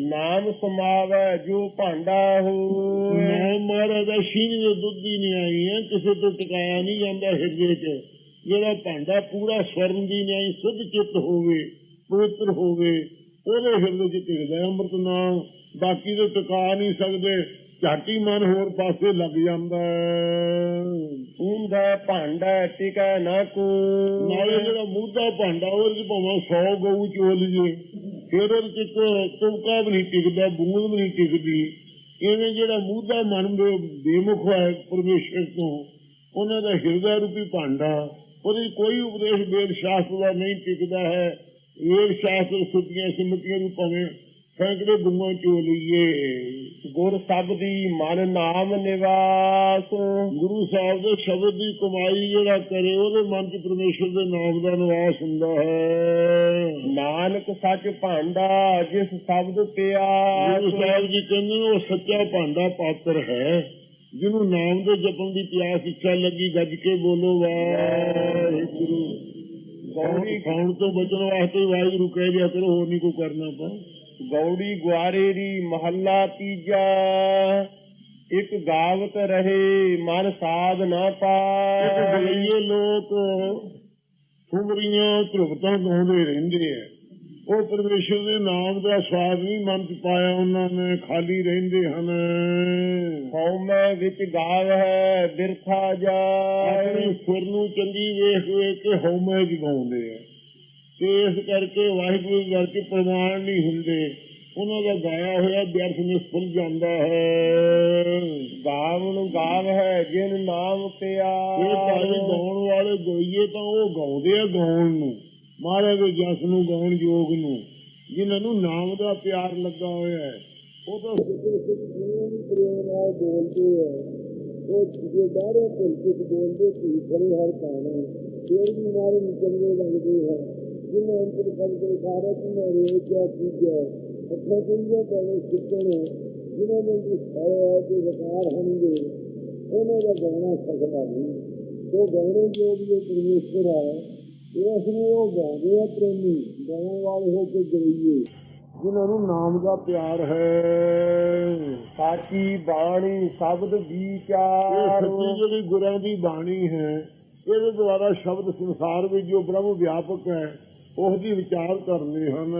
[SPEAKER 1] ਨਾਮ ਸਮਾਵੈ ਜੋ ਭਾਂਡਾ ਹੋ
[SPEAKER 2] ਮੈਂ ਮਹਾਰਾਜ ਦਾ ਸ਼ੀਨੀ ਦੇ ਦੁੱਧ ਦੀ ਨਹੀਂ ਆਈ ਹੈ, ਕਿਸੇ ਤੋਂ ਟਿਕਾਇਆ ਨਹੀਂ ਜਾਂਦਾ ਹਿਰਦੇ 'ਚ। ਜਿਹੜਾ ਭਾਂਡਾ ਪੂਰਾ ਸਵਰਨ ਦੀ ਨਿਆਈ ਸੁੱਧ ਚਿੱਤ ਹੋਵੇ, ਪਵਿੱਤਰ ਹੋਵੇ, ਉਹਦੇ ਹਿਰਦੇ 'ਚ ਟਿਕਦਾ ਅੰਮ੍ਰਿਤ ਨਾਮ। ਬਾਕੀ ਦੇ ਟਿਕਾ ਨਹੀਂ ਸਕਦੇ। ਝਾਟੀ ਮਨ ਹੋਰ ਪਾਸੇ ਲੱਗ ਜਾਂਦਾ। ਹੈ
[SPEAKER 1] ਭਾਂਡਾ ਟਿਕੈ ਨਾ ਕੋ।
[SPEAKER 2] ਨਾਲੇ ਜਿਹੜਾ ਮੂਧਾ ਭਾਂਡਾ, ਉਹਦੇ 'ਚ ਭਾਵੇਂ 100 ਗਊ ਚੋਲ ਜੇ, ਫਿਰ ਉਹਦੇ 'ਚ ਤੁਮਕਾ ਵੀ ਨਹੀਂ ਟਿਕਦਾ, ਬੂੰਦ ਵੀ ਨਹੀਂ ਟਿਕਦੀ। ਇਵੇਂ ਜਿਹੜਾ ਮੂਧਾ ਮਨ ਬੇਮੁਖ ਹੈ ਪਰਮੇਸ਼ਰ ਤੋਂ, ਉਹਨਾਂ ਦਾ ਹਿਰਦਾ ਰੂਪੀ ਭਾਂਡਾ, ਉਹਦੇ ਕੋਈ ਉਪਦੇਸ਼ ਵੇਦ ਸ਼ਾਸਤਰ ਦਾ ਨਹੀਂ ਟਿਕਦਾ ਹੈ। ਵੇਦ ਸ਼ਾਸਤਰ ਸੁੱਤੀਆਂ ਸਿਮਤੀਆਂ ਨੂੰ ਭਾਵੇਂ ਸੈਂਕੜੇ ਗੁੰਮਾਂ ਚੋ ਲਈਏ।
[SPEAKER 1] ਗੁਰ ਸ਼ਬਦੀ ਮਨ ਨਾਮ ਨਿਵਾਸ।
[SPEAKER 2] ਗੁਰੂ ਸਾਹਿਬ ਦੇ ਸ਼ਬਦ ਦੀ ਕਮਾਈ ਜਿਹੜਾ ਕਰੇ ਉਹਦੇ ਮਨ 'ਚ ਪਰਮੇਸ਼ਰ ਦੇ ਨਾਮ ਦਾ ਨਿਵਾਸ ਹੁੰਦਾ ਹੈ।
[SPEAKER 1] ਨਾਨਕ ਸੱਚ ਭਾਂਡਾ ਜਿਸ ਸ਼ਬਦ
[SPEAKER 2] ਗੁਰੂ
[SPEAKER 1] ਪਿਆਸ
[SPEAKER 2] ਸਾਹਿਬ ਜੀ ਕਹਿੰਦੇ ਉਹ ਸੱਚਾ ਭਾਂਡਾ ਪਾਤਰ ਹੈ। ਜਿਹਨੂੰ ਨਾਮ ਦੇ ਜਪਣ ਦੀ ਪਿਆਸ ਇੱਛਾ ਲੱਗੀ ਗੱਜ ਕੇ ਬੋਲੋ ਵਾਹਿਗੁਰੂ। ਗੌਰੀ ਖਾਣ ਤੋਂ ਬਚਣ ਵਾਸਤੇ ਵਾਹਿਗੁਰੂ ਕਹਿ ਦਿਆ ਕਰੋ ਹੋਰ ਨਹੀਂ ਕੋਈ ਕਰਨਾ ਆਪਾਂ।
[SPEAKER 1] ਗੌੜੀ ਗੁਆਰੇ ਦੀ ਮਹੱਲਾ ਤੀਜਾ। ਇੱਕ ਗਾਵਤ ਰਹੇ ਮਨ ਸਾਧ ਨਾ ਪਾਏ
[SPEAKER 2] ਲੋਕ ਠੁਮਰੀਆਂ ਧਰੁਵਤਾਂ ਗਾਉਂਦੇ ਰਹਿੰਦੇ ਆ ਉਹ ਪਰਮੇਸ਼ਰ ਦੇ ਨਾਮ ਦਾ ਸਵਾਦ ਨਹੀਂ ਮਨ ਚ ਪਾਇਆ ਉਹਨਾਂ ਨੇ ਖਾਲੀ ਰਹਿੰਦੇ ਹਨ।
[SPEAKER 1] ਹਉਮੈ ਵਿੱਚ ਗਾਵ ਹੈ ਬਿਰਥਾ
[SPEAKER 2] ਆਪਣੇ
[SPEAKER 1] ਜਾਏ
[SPEAKER 2] ਸੁਰ ਨੂੰ ਚੰਗੀ ਵੇਖ ਵੇਖ ਕੇ ਹਉਮੈ ਜਗਾਉਂਦੇ ਆ ਤੇ ਇਸ ਕਰਕੇ ਵਾਹਿਗੁਰੂ ਕਰਕੇ ਪ੍ਰਮਾਣ ਨਹੀਂ ਹੁੰਦੇ। ਉਹਨਾਂ ਦਾ ਗਾਇਆ ਹੋਇਆ ਵਿਅਰਥ ਨਿਸਫਲ ਜਾਂਦਾ ਹੈ।
[SPEAKER 1] ਗਾਵਨ ਗਾਵ ਹੈ ਜਿਨ ਨਾਮ
[SPEAKER 2] ਇਹ ਭਾਵੇਂ ਗਾਉਣ ਵਾਲੇ ਗੋਈਏ ਤਾਂ ਉਹ ਗਾਉਂਦੇ ਆ ਗਾਉਣ ਨੂੰ। ਮਹਾਰਾਜ ਦੇ ਜਸ ਨੂੰ ਗਾਉਣ ਯੋਗ ਨੂੰ। ਜਿਨ੍ਹਾਂ ਨੂੰ ਨਾਮ ਦਾ ਪਿਆਰ ਲੱਗਾ ਹੋਇਆ ਹੈ। ਉਹ ਤਾਂ ਸਿੱਧੇ ਸਿੱਧੇ ਪ੍ਰੇਮ ਨਾਲ ਬੋਲਦੇ ਆ। ਉਹ ਜੇ ਬਾਹਰੋਂ ਭੁੱਲ ਕੇ ਬੋਲਦੇ ਸੀ ਖੜੇ ਹਰ ਕਾਣੇ ਫੇਰ ਵੀ ਮਾਰੇ ਨੂੰ ਚੰਗੇ ਲੱਗਦੇ ਹੈ ਜਿਨ੍ਹਾਂ ਅੰਦਰ ਕਰਦੇ ਸਾਰੇ ਨੂੰ ਰੇਜਿਆ ਕੀਜਿਆ ਅੱਛਾ ਚੰਗੇ ਪੈਣੇ ਸਿੱਖਣ ਜਿਨ੍ਹਾਂ ਦੇ ਅੰਦਰ ਸਾਰੇ ਤੇ ਵਿਕਾਰ ਹੋਣਗੇ ਉਹਨਾਂ ਦਾ ਗਾਣਾ ਸਕਦਾ ਨਹੀਂ ਉਹ ਗਾਣੇ ਜੋ ਵੀ ਪਰਮੇਸ਼ਰ ਹੈ ਇਸ ਨੂੰ ਉਹ ਗਾਉਂਦੇ ਆ ਪ੍ਰੇਮੀ ਗਾਉਣ ਵਾਲੇ ਹੋ ਕੇ ਗਈਏ ਜਿਨ੍ਹਾਂ ਨੂੰ ਨਾਮ ਦਾ ਪਿਆਰ ਹੈ
[SPEAKER 1] ਸਾਚੀ ਬਾਣੀ ਸ਼ਬਦ ਵਿਚਾਰ
[SPEAKER 2] ਸੱਚੀ ਜਿਹੜੀ ਗੁਰਾਂ ਦੀ ਬਾਣੀ ਹੈ ਇਹਦੇ ਦੁਆਰਾ ਸ਼ਬਦ ਸੰਸਾਰ ਵਿੱਚ ਜੋ ਬ੍ਰਹਮ ਵਿਆਪਕ ਹੈ ਉਸ ਦੀ ਵਿਚਾਰ ਕਰਨੇ ਹਨ।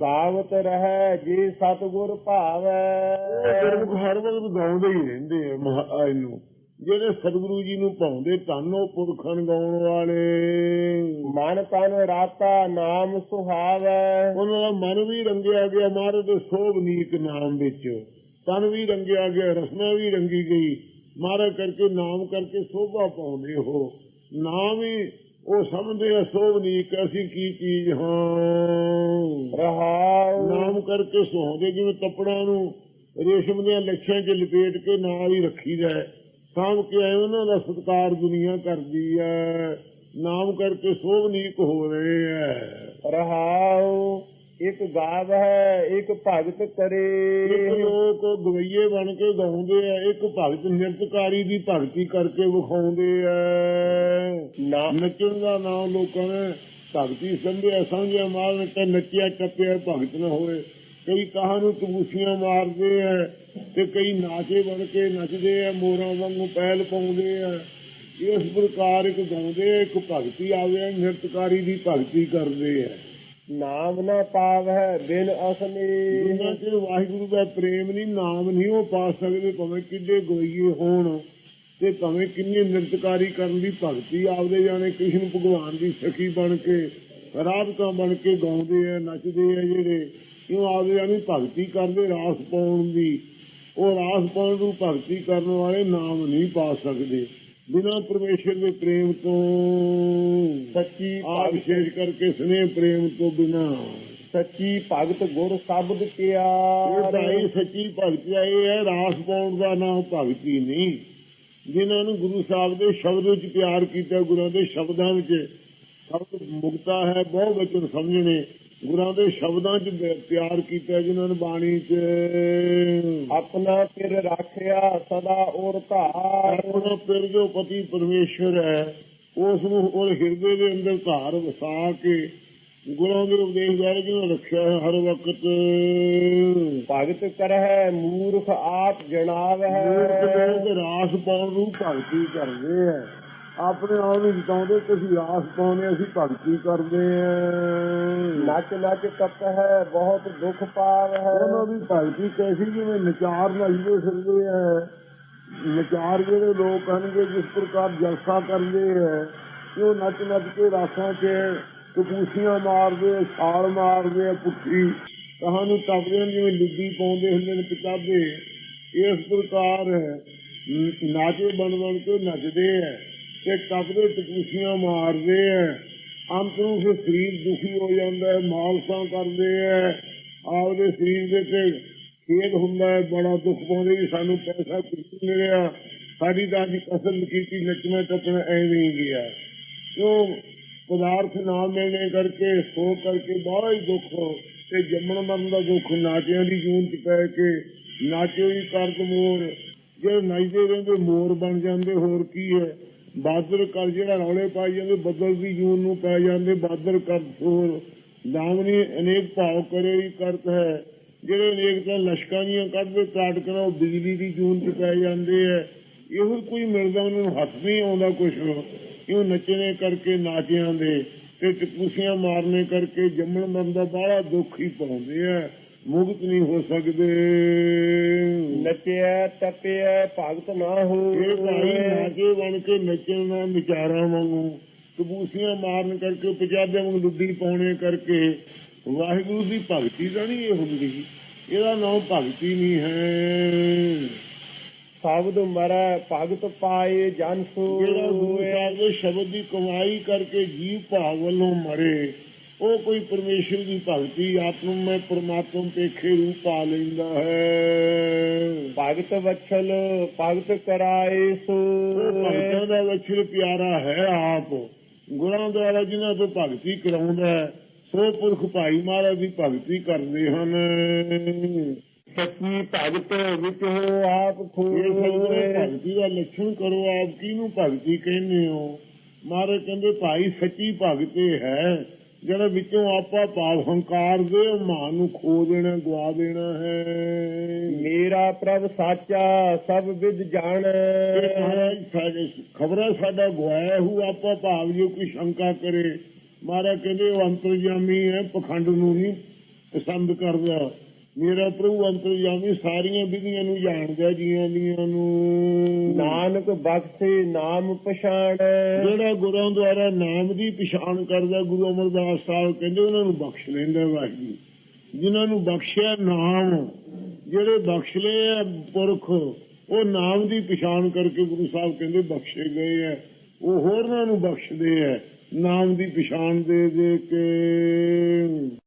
[SPEAKER 1] ਗਾਵਤ ਰਹਿ ਜੇ ਸਤਗੁਰ ਭਾਵੈ।
[SPEAKER 2] ਗੁਰਮੁਖ ਹਰ ਵਕਤ ਗਾਉਂਦੇ ਹੀ ਰਹਿੰਦੇ ਆ ਮਹਾ- ਇਹਨੂੰ ਜਿਹੜੇ ਸਤਿਗੁਰੂ ਜੀ ਨੂੰ ਪਾਉਂਦੇ ਉਹ ਪੁਰਖਣ ਗਾਉਣ ਵਾਲੇ।
[SPEAKER 1] ਮਨ ਤਨ ਰਾਤਾ ਨਾਮ ਸੁਹਾਵੈ।
[SPEAKER 2] ਉਹਨਾਂ ਦਾ ਮਨ ਵੀ ਰੰਗਿਆ ਗਿਆ ਮਹਾਰਾਜ ਦੇ ਸੋਭਨੀਕ ਨਾਮ ਵਿੱਚ। ਤਨ ਵੀ ਰੰਗਿਆ ਗਿਆ ਰਸਨਾ ਵੀ ਰੰਗੀ ਗਈ। ਮਹਾਰਾਜ ਕਰਕੇ ਨਾਮ ਕਰਕੇ ਸੋਭਾ ਪਾਉਂਦੇ ਹੋ। ਨਾਮ ਹੀ ਉਹ ਸਮਝਦੇ ਆ ਸੋਭਨੀ ਕਿ ਅਸੀਂ ਕੀ ਚੀਜ਼ ਹਾਂ?
[SPEAKER 1] ਰਹਾਉ
[SPEAKER 2] ਨਾਮ ਕਰਕੇ ਸੁਹਾਉਂਦੇ ਜਿਵੇਂ ਕੱਪੜਿਆਂ ਨੂੰ ਰੇਸ਼ਮ ਦੀਆਂ ਲੱਛਾਂ 'ਚ ਲਪੇਟ ਕੇ ਨਾਲ ਹੀ ਰੱਖੀਦਾ। ਸਾਂਭ ਕੇ ਆਏ ਉਹਨਾਂ ਦਾ ਸਤਿਕਾਰ ਦੁਨੀਆ ਕਰਦੀ ਹੈ। ਨਾਮ ਕਰਕੇ ਸੋਭਨੀਕ ਹੋ ਰਹੇ ਹੈ।
[SPEAKER 1] ਰਹਾਉ ਇੱਕ ਗਾਵ ਹੈ ਇੱਕ ਭਗਤ ਕਰੇ।
[SPEAKER 2] ਲੋਕ ਗਵਈਏ ਬਣ ਕੇ ਗਾਉਂਦੇ ਆ ਇੱਕ ਭਗਤ ਨਿਰਤਕਾਰੀ ਦੀ ਭਗਤੀ ਕਰਕੇ ਵਿਖਾਉਂਦੇ ਆ। ਨੱਚਣ ਦਾ ਨਾਮ ਲੋਕਾਂ ਨੇ ਭਗਤੀ ਸਮਝਿਆ ਸਮਝਿਆ ਮਾਰਨ ਤੇ ਨੱਚਿਆ ਟੱਪਿਆ ਭਗਤ ਨਾ ਹੋਏ ਕਈ ਕਹਾਂ ਨੂੰ ਤਬੂਸੀਆਂ ਮਾਰਦੇ ਆ ਤੇ ਕਈ ਨਾਚੇ ਬਣ ਕੇ ਨੱਚਦੇ ਆ ਮੋਰਾਂ ਵਾਂਗੂ ਪਹਿਲ ਪਾਉਂਦੇ ਆ। ਇਸ ਪ੍ਰਕਾਰ ਇੱਕ ਗਾਉਂਦੇ ਆ, ਇੱਕ ਭਗਤੀ ਆਵੇ ਨਿਰਤਕਾਰੀ ਦੀ ਭਗਤੀ ਕਰਦੇ ਆ।
[SPEAKER 1] ਨਾਮ ਨਾ ਪਾਵੈ ਬਿਨ ਅਸਨੇ
[SPEAKER 2] ਜਿਨ੍ਹਾਂ ਚ ਵਾਹਿਗੁਰੂ ਦਾ ਪ੍ਰੇਮ ਨਹੀਂ, ਨਾਮ ਨਹੀਂ ਉਹ ਪਾ ਸਕਦੇ, ਭਾਵੇਂ ਕਿੱਡੇ ਗੋਈਏ ਹੋਣ ਤੇ ਭਾਵੇਂ ਕਿੰਨੀ ਨਿਰਤਕਾਰੀ ਕਰਨ ਦੀ ਭਗਤੀ ਆਪਦੇ ਜਾਣੇ ਕ੍ਰਿਸ਼ਨ ਭਗਵਾਨ ਦੀ ਸਖੀ ਬਣ ਕੇ ਰਾਧਕਾਂ ਬਣ ਕੇ ਗਾਉਂਦੇ ਆ, ਨੱਚਦੇ ਆ ਜਿਹੜੇ ਕਿਉਂ ਆਪਦੇ ਜਾਣੇ ਭਗਤੀ ਕਰਦੇ ਰਾਸ ਪਾਉਣ ਦੀ। ਉਹ ਰਾਸ ਪਾਉਣ ਨੂੰ ਭਗਤੀ ਕਰਨ ਵਾਲੇ ਨਾਮ ਨਹੀਂ ਪਾ ਸਕਦੇ। ਬਿਨਾਂ ਪਰਮੇਸ਼ਰ ਦੇ ਪ੍ਰੇਮ ਤੋਂ
[SPEAKER 1] ਸੱਚੀ
[SPEAKER 2] ਆਪ
[SPEAKER 1] ਭਗਤ
[SPEAKER 2] ਵਿਸ਼ੇਸ਼ ਕਰਕੇ ਸਨੇਹ ਪ੍ਰੇਮ ਤੋਂ ਬਿਨਾਂ।
[SPEAKER 1] ਸੱਚੀ ਭਗਤ ਗੁਰ ਸ਼ਬਦ
[SPEAKER 2] ਇਹ
[SPEAKER 1] ਪਿਆਰ
[SPEAKER 2] ਭਾਈ ਸੱਚੀ ਭਗਤੀ ਆ, ਇਹ ਹੈ ਰਾਸ ਪਾਉਣ ਦਾ ਨਾਮ ਭਗਤੀ ਨਹੀਂ। ਜਿਨ੍ਹਾਂ ਨੂੰ ਗੁਰੂ ਸਾਹਿਬ ਦੇ ਸ਼ਬਦ ਵਿੱਚ ਪਿਆਰ ਕੀਤਾ ਗੁਰਾਂ ਦੇ ਸ਼ਬਦਾਂ ਵਿੱਚ ਸ਼ਬਦ ਮੁਕਤਾ ਹੈ ਬਹੁ ਵਚਨ ਸਮਝਣੇ। ਗੁਰਾਂ ਦੇ ਸ਼ਬਦਾਂ 'ਚ ਪਿਆਰ ਕੀਤਾ ਜਿਨ੍ਹਾਂ ਨੇ ਬਾਣੀ 'ਚ।
[SPEAKER 1] ਆਪਣਾ ਪਿਰ ਰੱਖਿਆ ਸਦਾ ਔਰ ਧਾਰ
[SPEAKER 2] ਆਪਣਾ ਪਿਰ ਜੋ ਪਤੀ ਪਰਮੇਸ਼ਰ ਹੈ ਉਸ ਨੂੰ ਉਹ ਹਿਰਦੇ ਦੇ ਅੰਦਰ ਧਾਰ ਵਸਾ ਕੇ ਗੁਰਾਂ ਦੇ ਉਪਦੇਸ਼ ਦੁਆਰਾ ਜਿਹਨੂੰ ਰੱਖਿਆ ਹੈ ਹਰ ਵਕਤ।
[SPEAKER 1] ਭਗਤ ਕਰਹਿ ਮੂਰਖ ਆਪ ਜਣਾਵੈ
[SPEAKER 2] ਮੂਰਖ ਲੋਕ ਰਾਸ ਪਾਉਣ ਨੂੰ ਭਗਤੀ ਕਰਦੇ ਆ। ਆਪਣੇ ਆਪ ਨੂੰ ਜਿਤਾਉਂਦੇ ਕਿ ਅਸੀਂ ਰਾਸ ਪਾਉਣੇ ਅਸੀਂ ਭਗਤੀ ਕਰਦੇ ਆ
[SPEAKER 1] ਨੱਚ ਨੱਚ ਤਪ ਹੈ ਬਹੁਤ ਦੁੱਖ ਪਾਵ ਹੈ।
[SPEAKER 2] ਉਹਨਾਂ ਦੀ ਭਗਤੀ ਕੈਸੀ ਜਿਵੇਂ ਨਚਾਰ ਨੱਚਦੇ ਫਿਰਦੇ ਆ। ਨਚਾਰ ਜਿਹੜੇ ਲੋਕ ਹਨਗੇ ਜਿਸ ਪ੍ਰਕਾਰ ਜਲਸਾ ਕਰਦੇ ਆ ਉਹ ਨੱਚ ਨੱਚ ਕੇ ਰਾਸਾਂ 'ਚ ਟਪੂਸੀਆਂ ਮਾਰਦੇ ਛਾਲ ਮਾਰਦੇ ਆ ਪੁੱਠੀ। ਟੱਪਦੇ ਨੇ ਜਿਵੇਂ ਲੁੱਡੀ ਪਾਉਂਦੇ ਹੁੰਦੇ ਨੇ ਕਿਤਾਬੇ। ਇਸ ਪ੍ਰਕਾਰ ਨਾਚੇ ਬਣ ਬਣ ਕੇ ਨੱਚਦੇ ਆ। ਤੇ ਟੱਪਦੇ ਟਪੂਸੀਆਂ ਮਾਰਦੇ ਆ ਅੰਤ ਨੂੰ ਫਿਰ ਸਰੀਰ ਦੁਖੀ ਹੋ ਜਾਂਦਾ ਹੈ ਮਾਲਸਾਂ ਕਰਦੇ ਆ ਆਪਦੇ ਸਰੀਰ ਦੇ ਤੇ ਖੇਦ ਹੁੰਦਾ ਹੈ ਬੜਾ ਦੁੱਖ ਪਾਉਂਦੇ ਵੀ ਸਾਨੂੰ ਪੈਸਾ ਕੁਝ ਨਹੀਂ ਮਿਲਿਆ। ਸਾਡੀ ਤਾਂ ਅਸੀਂ ਕਸਮ ਕੀਤੀ, ਨੱਚਣਾ ਟੱਪਣਾ ਐਵੇਂ ਹੀ ਗਿਆ। ਕਿਉਂ? ਪਦਾਰਥ ਨਾ ਮਿਲਣੇ ਕਰਕੇ ਸੋ ਕਰਕੇ ਬਹੁਤ ਹੀ ਦੁੱਖ, ਤੇ ਜੰਮਣ ਮਰਨ ਦਾ ਦੁੱਖ, ਨਾਚਿਆਂ ਦੀ ਜੂਨ ਚ ਪੈ ਕੇ ਨਾਚੋ ਹੀ ਕਰਦ ਮੋਰ ਜੇ ਨੱਚਦੇ ਰਹਿੰਦੇ, ਮੋਰ ਬਣ ਜਾਂਦੇ, ਹੋਰ ਕੀ ਹੈ ਬਾਦਰ ਕਰ ਜਿਹੜਾ ਰੌਲੇ ਪਾਈ ਜਾਂਦੇ, ਬੱਦਲ ਦੀ ਜੂਨ ਨੂੰ ਪੈ ਜਾਂਦੇ, ਬਾਦਰ ਕਰ ਸੋਰ ਦਾਮਨੀ ਅਨੇਕ ਭਾਵ ਕਰੇ ਹੀ ਕਰਤ ਹੈ। ਜਿਹੜੇ ਅਨੇਕ ਤਾਂ ਲਸ਼ਕਾਂ ਦੀਆਂ ਕੱਢਦੇ, ਕਾਟ ਕਰਾ ਉਹ ਬਿਜਲੀ ਦੀ ਜੂਨ ਚ ਪੈ ਜਾਂਦੇ ਹੈ। ਇਹੋ ਕੋਈ ਮਿਲਦਾ ਉਹਨਾਂ ਨੂੰ ਹੱਥ ਨਹੀਂ ਆਉਂਦਾ ਕੁਛ ਕਿਉਂ ਨੱਚਣੇ ਕਰਕੇ, ਨਾਚਿਆਂ ਦੇ ਤੇ ਟਪੂਸੀਆਂ ਮਾਰਨੇ ਕਰਕੇ ਜੰਮਣ ਮਰਨ ਦਾ ਬਾਹਲਾ ਦੁੱਖ ਹੀ ਪਾਉਂਦੇ ਆ। ਮੁਕਤ ਨਹੀਂ ਹੋ ਸਕਦੇ।
[SPEAKER 1] ਨਚਿਆ ਟਪਿਆ ਭਗਤ ਨਾ
[SPEAKER 2] ਇਹ ਭਾਈ
[SPEAKER 1] ਹੋਏ
[SPEAKER 2] ਨਾਚੇ ਬਣ ਕੇ ਨੱਚਣ ਵਿਚਾਰਾਂ ਵਾਂਗੂ ਟਪੂਸੀਆਂ ਮਾਰਨ ਕਰਕੇ ਪੰਜਾਬੀਆਂ ਵਾਂਗ ਲੁੱਡੀ ਪਾਉਣੇ ਕਰਕੇ ਵਾਹਿਗੁਰੂ ਦੀ ਭਗਤੀ ਦਾ ਨਹੀਂ ਇਹ ਹੁੰਦੀ। ਇਹਦਾ ਨਾਮ ਭਗਤੀ ਨਹੀਂ ਹੈ।
[SPEAKER 1] ਸ਼ਬਦ ਮਰੈ ਭਗਤ ਪਾਏ ਜਨ
[SPEAKER 2] ਜਿਹੜਾ
[SPEAKER 1] ਸੋਏ
[SPEAKER 2] ਸਾਹਿਬ ਦੇ ਸ਼ਬਦ ਦੀ ਕਮਾਈ ਕਰਕੇ ਜੀਵ ਭਾਵ ਵੱਲੋਂ ਮਰੇ ਉਹ ਕੋਈ ਪਰਮੇਸ਼ਰ ਦੀ ਭਗਤੀ ਆਤਮ ਮੈਂ ਪ੍ਰਮਾਤਮ ਪੇਖੇ ਰੂਪ ਪਾ ਲੈਂਦਾ ਹੈ।
[SPEAKER 1] ਭਗਤ ਵਛਲ ਭਗਤ ਕਰਾਏ ਸੋਏ
[SPEAKER 2] ਭਗਤਾਂ ਦਾ ਵਛਲ ਪਿਆਰਾ ਹੈ ਆਪ। ਗੁਰਾਂ ਦੁਆਰਾ ਜਿਨ੍ਹਾਂ ਤੋਂ ਭਗਤੀ ਕਰਾਉਂਦਾ ਹੈ, ਸੋ ਪੁਰਖ ਭਾਈ ਮਹਾਰਾਜ ਦੀ ਭਗਤੀ ਕਰਦੇ ਹਨ।
[SPEAKER 1] ਸੱਚੀ ਭਗਤ ਵਿੱਚ ਹੋ ਆਪ ਖੋਏ
[SPEAKER 2] ਭਗਤੀ ਦਾ ਲੱਛਣ ਕਰੋ ਆਪ ਕਿਹਨੂੰ ਭਗਤੀ ਕਹਿੰਦੇ ਹੋ? ਮਹਾਰਾਜ ਕਹਿੰਦੇ ਭਾਈ ਸੱਚੀ ਭਗਤ ਹੈ ਜਿਹੜਾ ਵਿੱਚੋਂ ਆਪਾ ਭਾਵ ਹੰਕਾਰ ਦੇ ਮਾਨ ਨੂੰ ਖੋ ਦੇਣਾ ਗਵਾ ਦੇਣਾ ਹੈ।
[SPEAKER 1] ਮੇਰਾ ਪ੍ਰਭ ਸਾਚਾ ਸਭ ਵਿਦ ਜਾਣੈ।
[SPEAKER 2] ਸਾਡੇ ਖਬਰਾਂ ਸਾਡਾ ਗਵਾਇਆ ਹੂ ਆਪਾ ਭਾਵ ਜੋ ਕੋਈ ਸ਼ੰਕਾ ਕਰੇ। ਮਹਾਰਾਜ ਕਹਿੰਦੇ ਉਹ ਅੰਤਰਜਾਮੀ ਹੈ ਪਖੰਡ ਨੂੰ ਨਹੀਂ ਪਸੰਦ ਕਰਦਾ। ਮੇਰਾ ਪ੍ਰਭੂ ਅੰਤਰਜਾਮੀ ਸਾਰੀਆਂ ਵਿਧੀਆਂ ਨੂੰ ਜਾਣਦਾ ਜੀਆਂ ਦੀਆਂ ਨੂੰ।
[SPEAKER 1] ਨਾਨਕ ਬਖਸ਼ੇ ਨਾਮ ਪਛਾਣੈ।
[SPEAKER 2] ਜਿਹੜਾ ਗੁਰਾਂ ਦੁਆਰਾ ਨਾਮ ਦੀ ਪਛਾਣ ਕਰਦਾ ਗੁਰੂ ਅਮਰਦਾਸ ਸਾਹਿਬ ਕਹਿੰਦੇ ਉਹਨਾਂ ਨੂੰ ਬਖਸ਼ ਲੈਂਦਾ ਵਾਹਿਗੁਰੂ। ਜਿਨ੍ਹਾਂ ਨੂੰ ਬਖਸ਼ਿਆ ਨਾਮ ਜਿਹੜੇ ਬਖਸ਼ ਲਏ ਆ ਪੁਰਖ ਉਹ ਨਾਮ ਦੀ ਪਛਾਣ ਕਰਕੇ ਗੁਰੂ ਸਾਹਿਬ ਕਹਿੰਦੇ ਬਖਸ਼ੇ ਗਏ ਹੈ ਉਹ ਹੋਰਨਾਂ ਨੂੰ ਬਖਸ਼ਦੇ ਹੈ ਨਾਮ ਦੀ ਪਛਾਣ ਦੇ ਦੇ ਕੇ।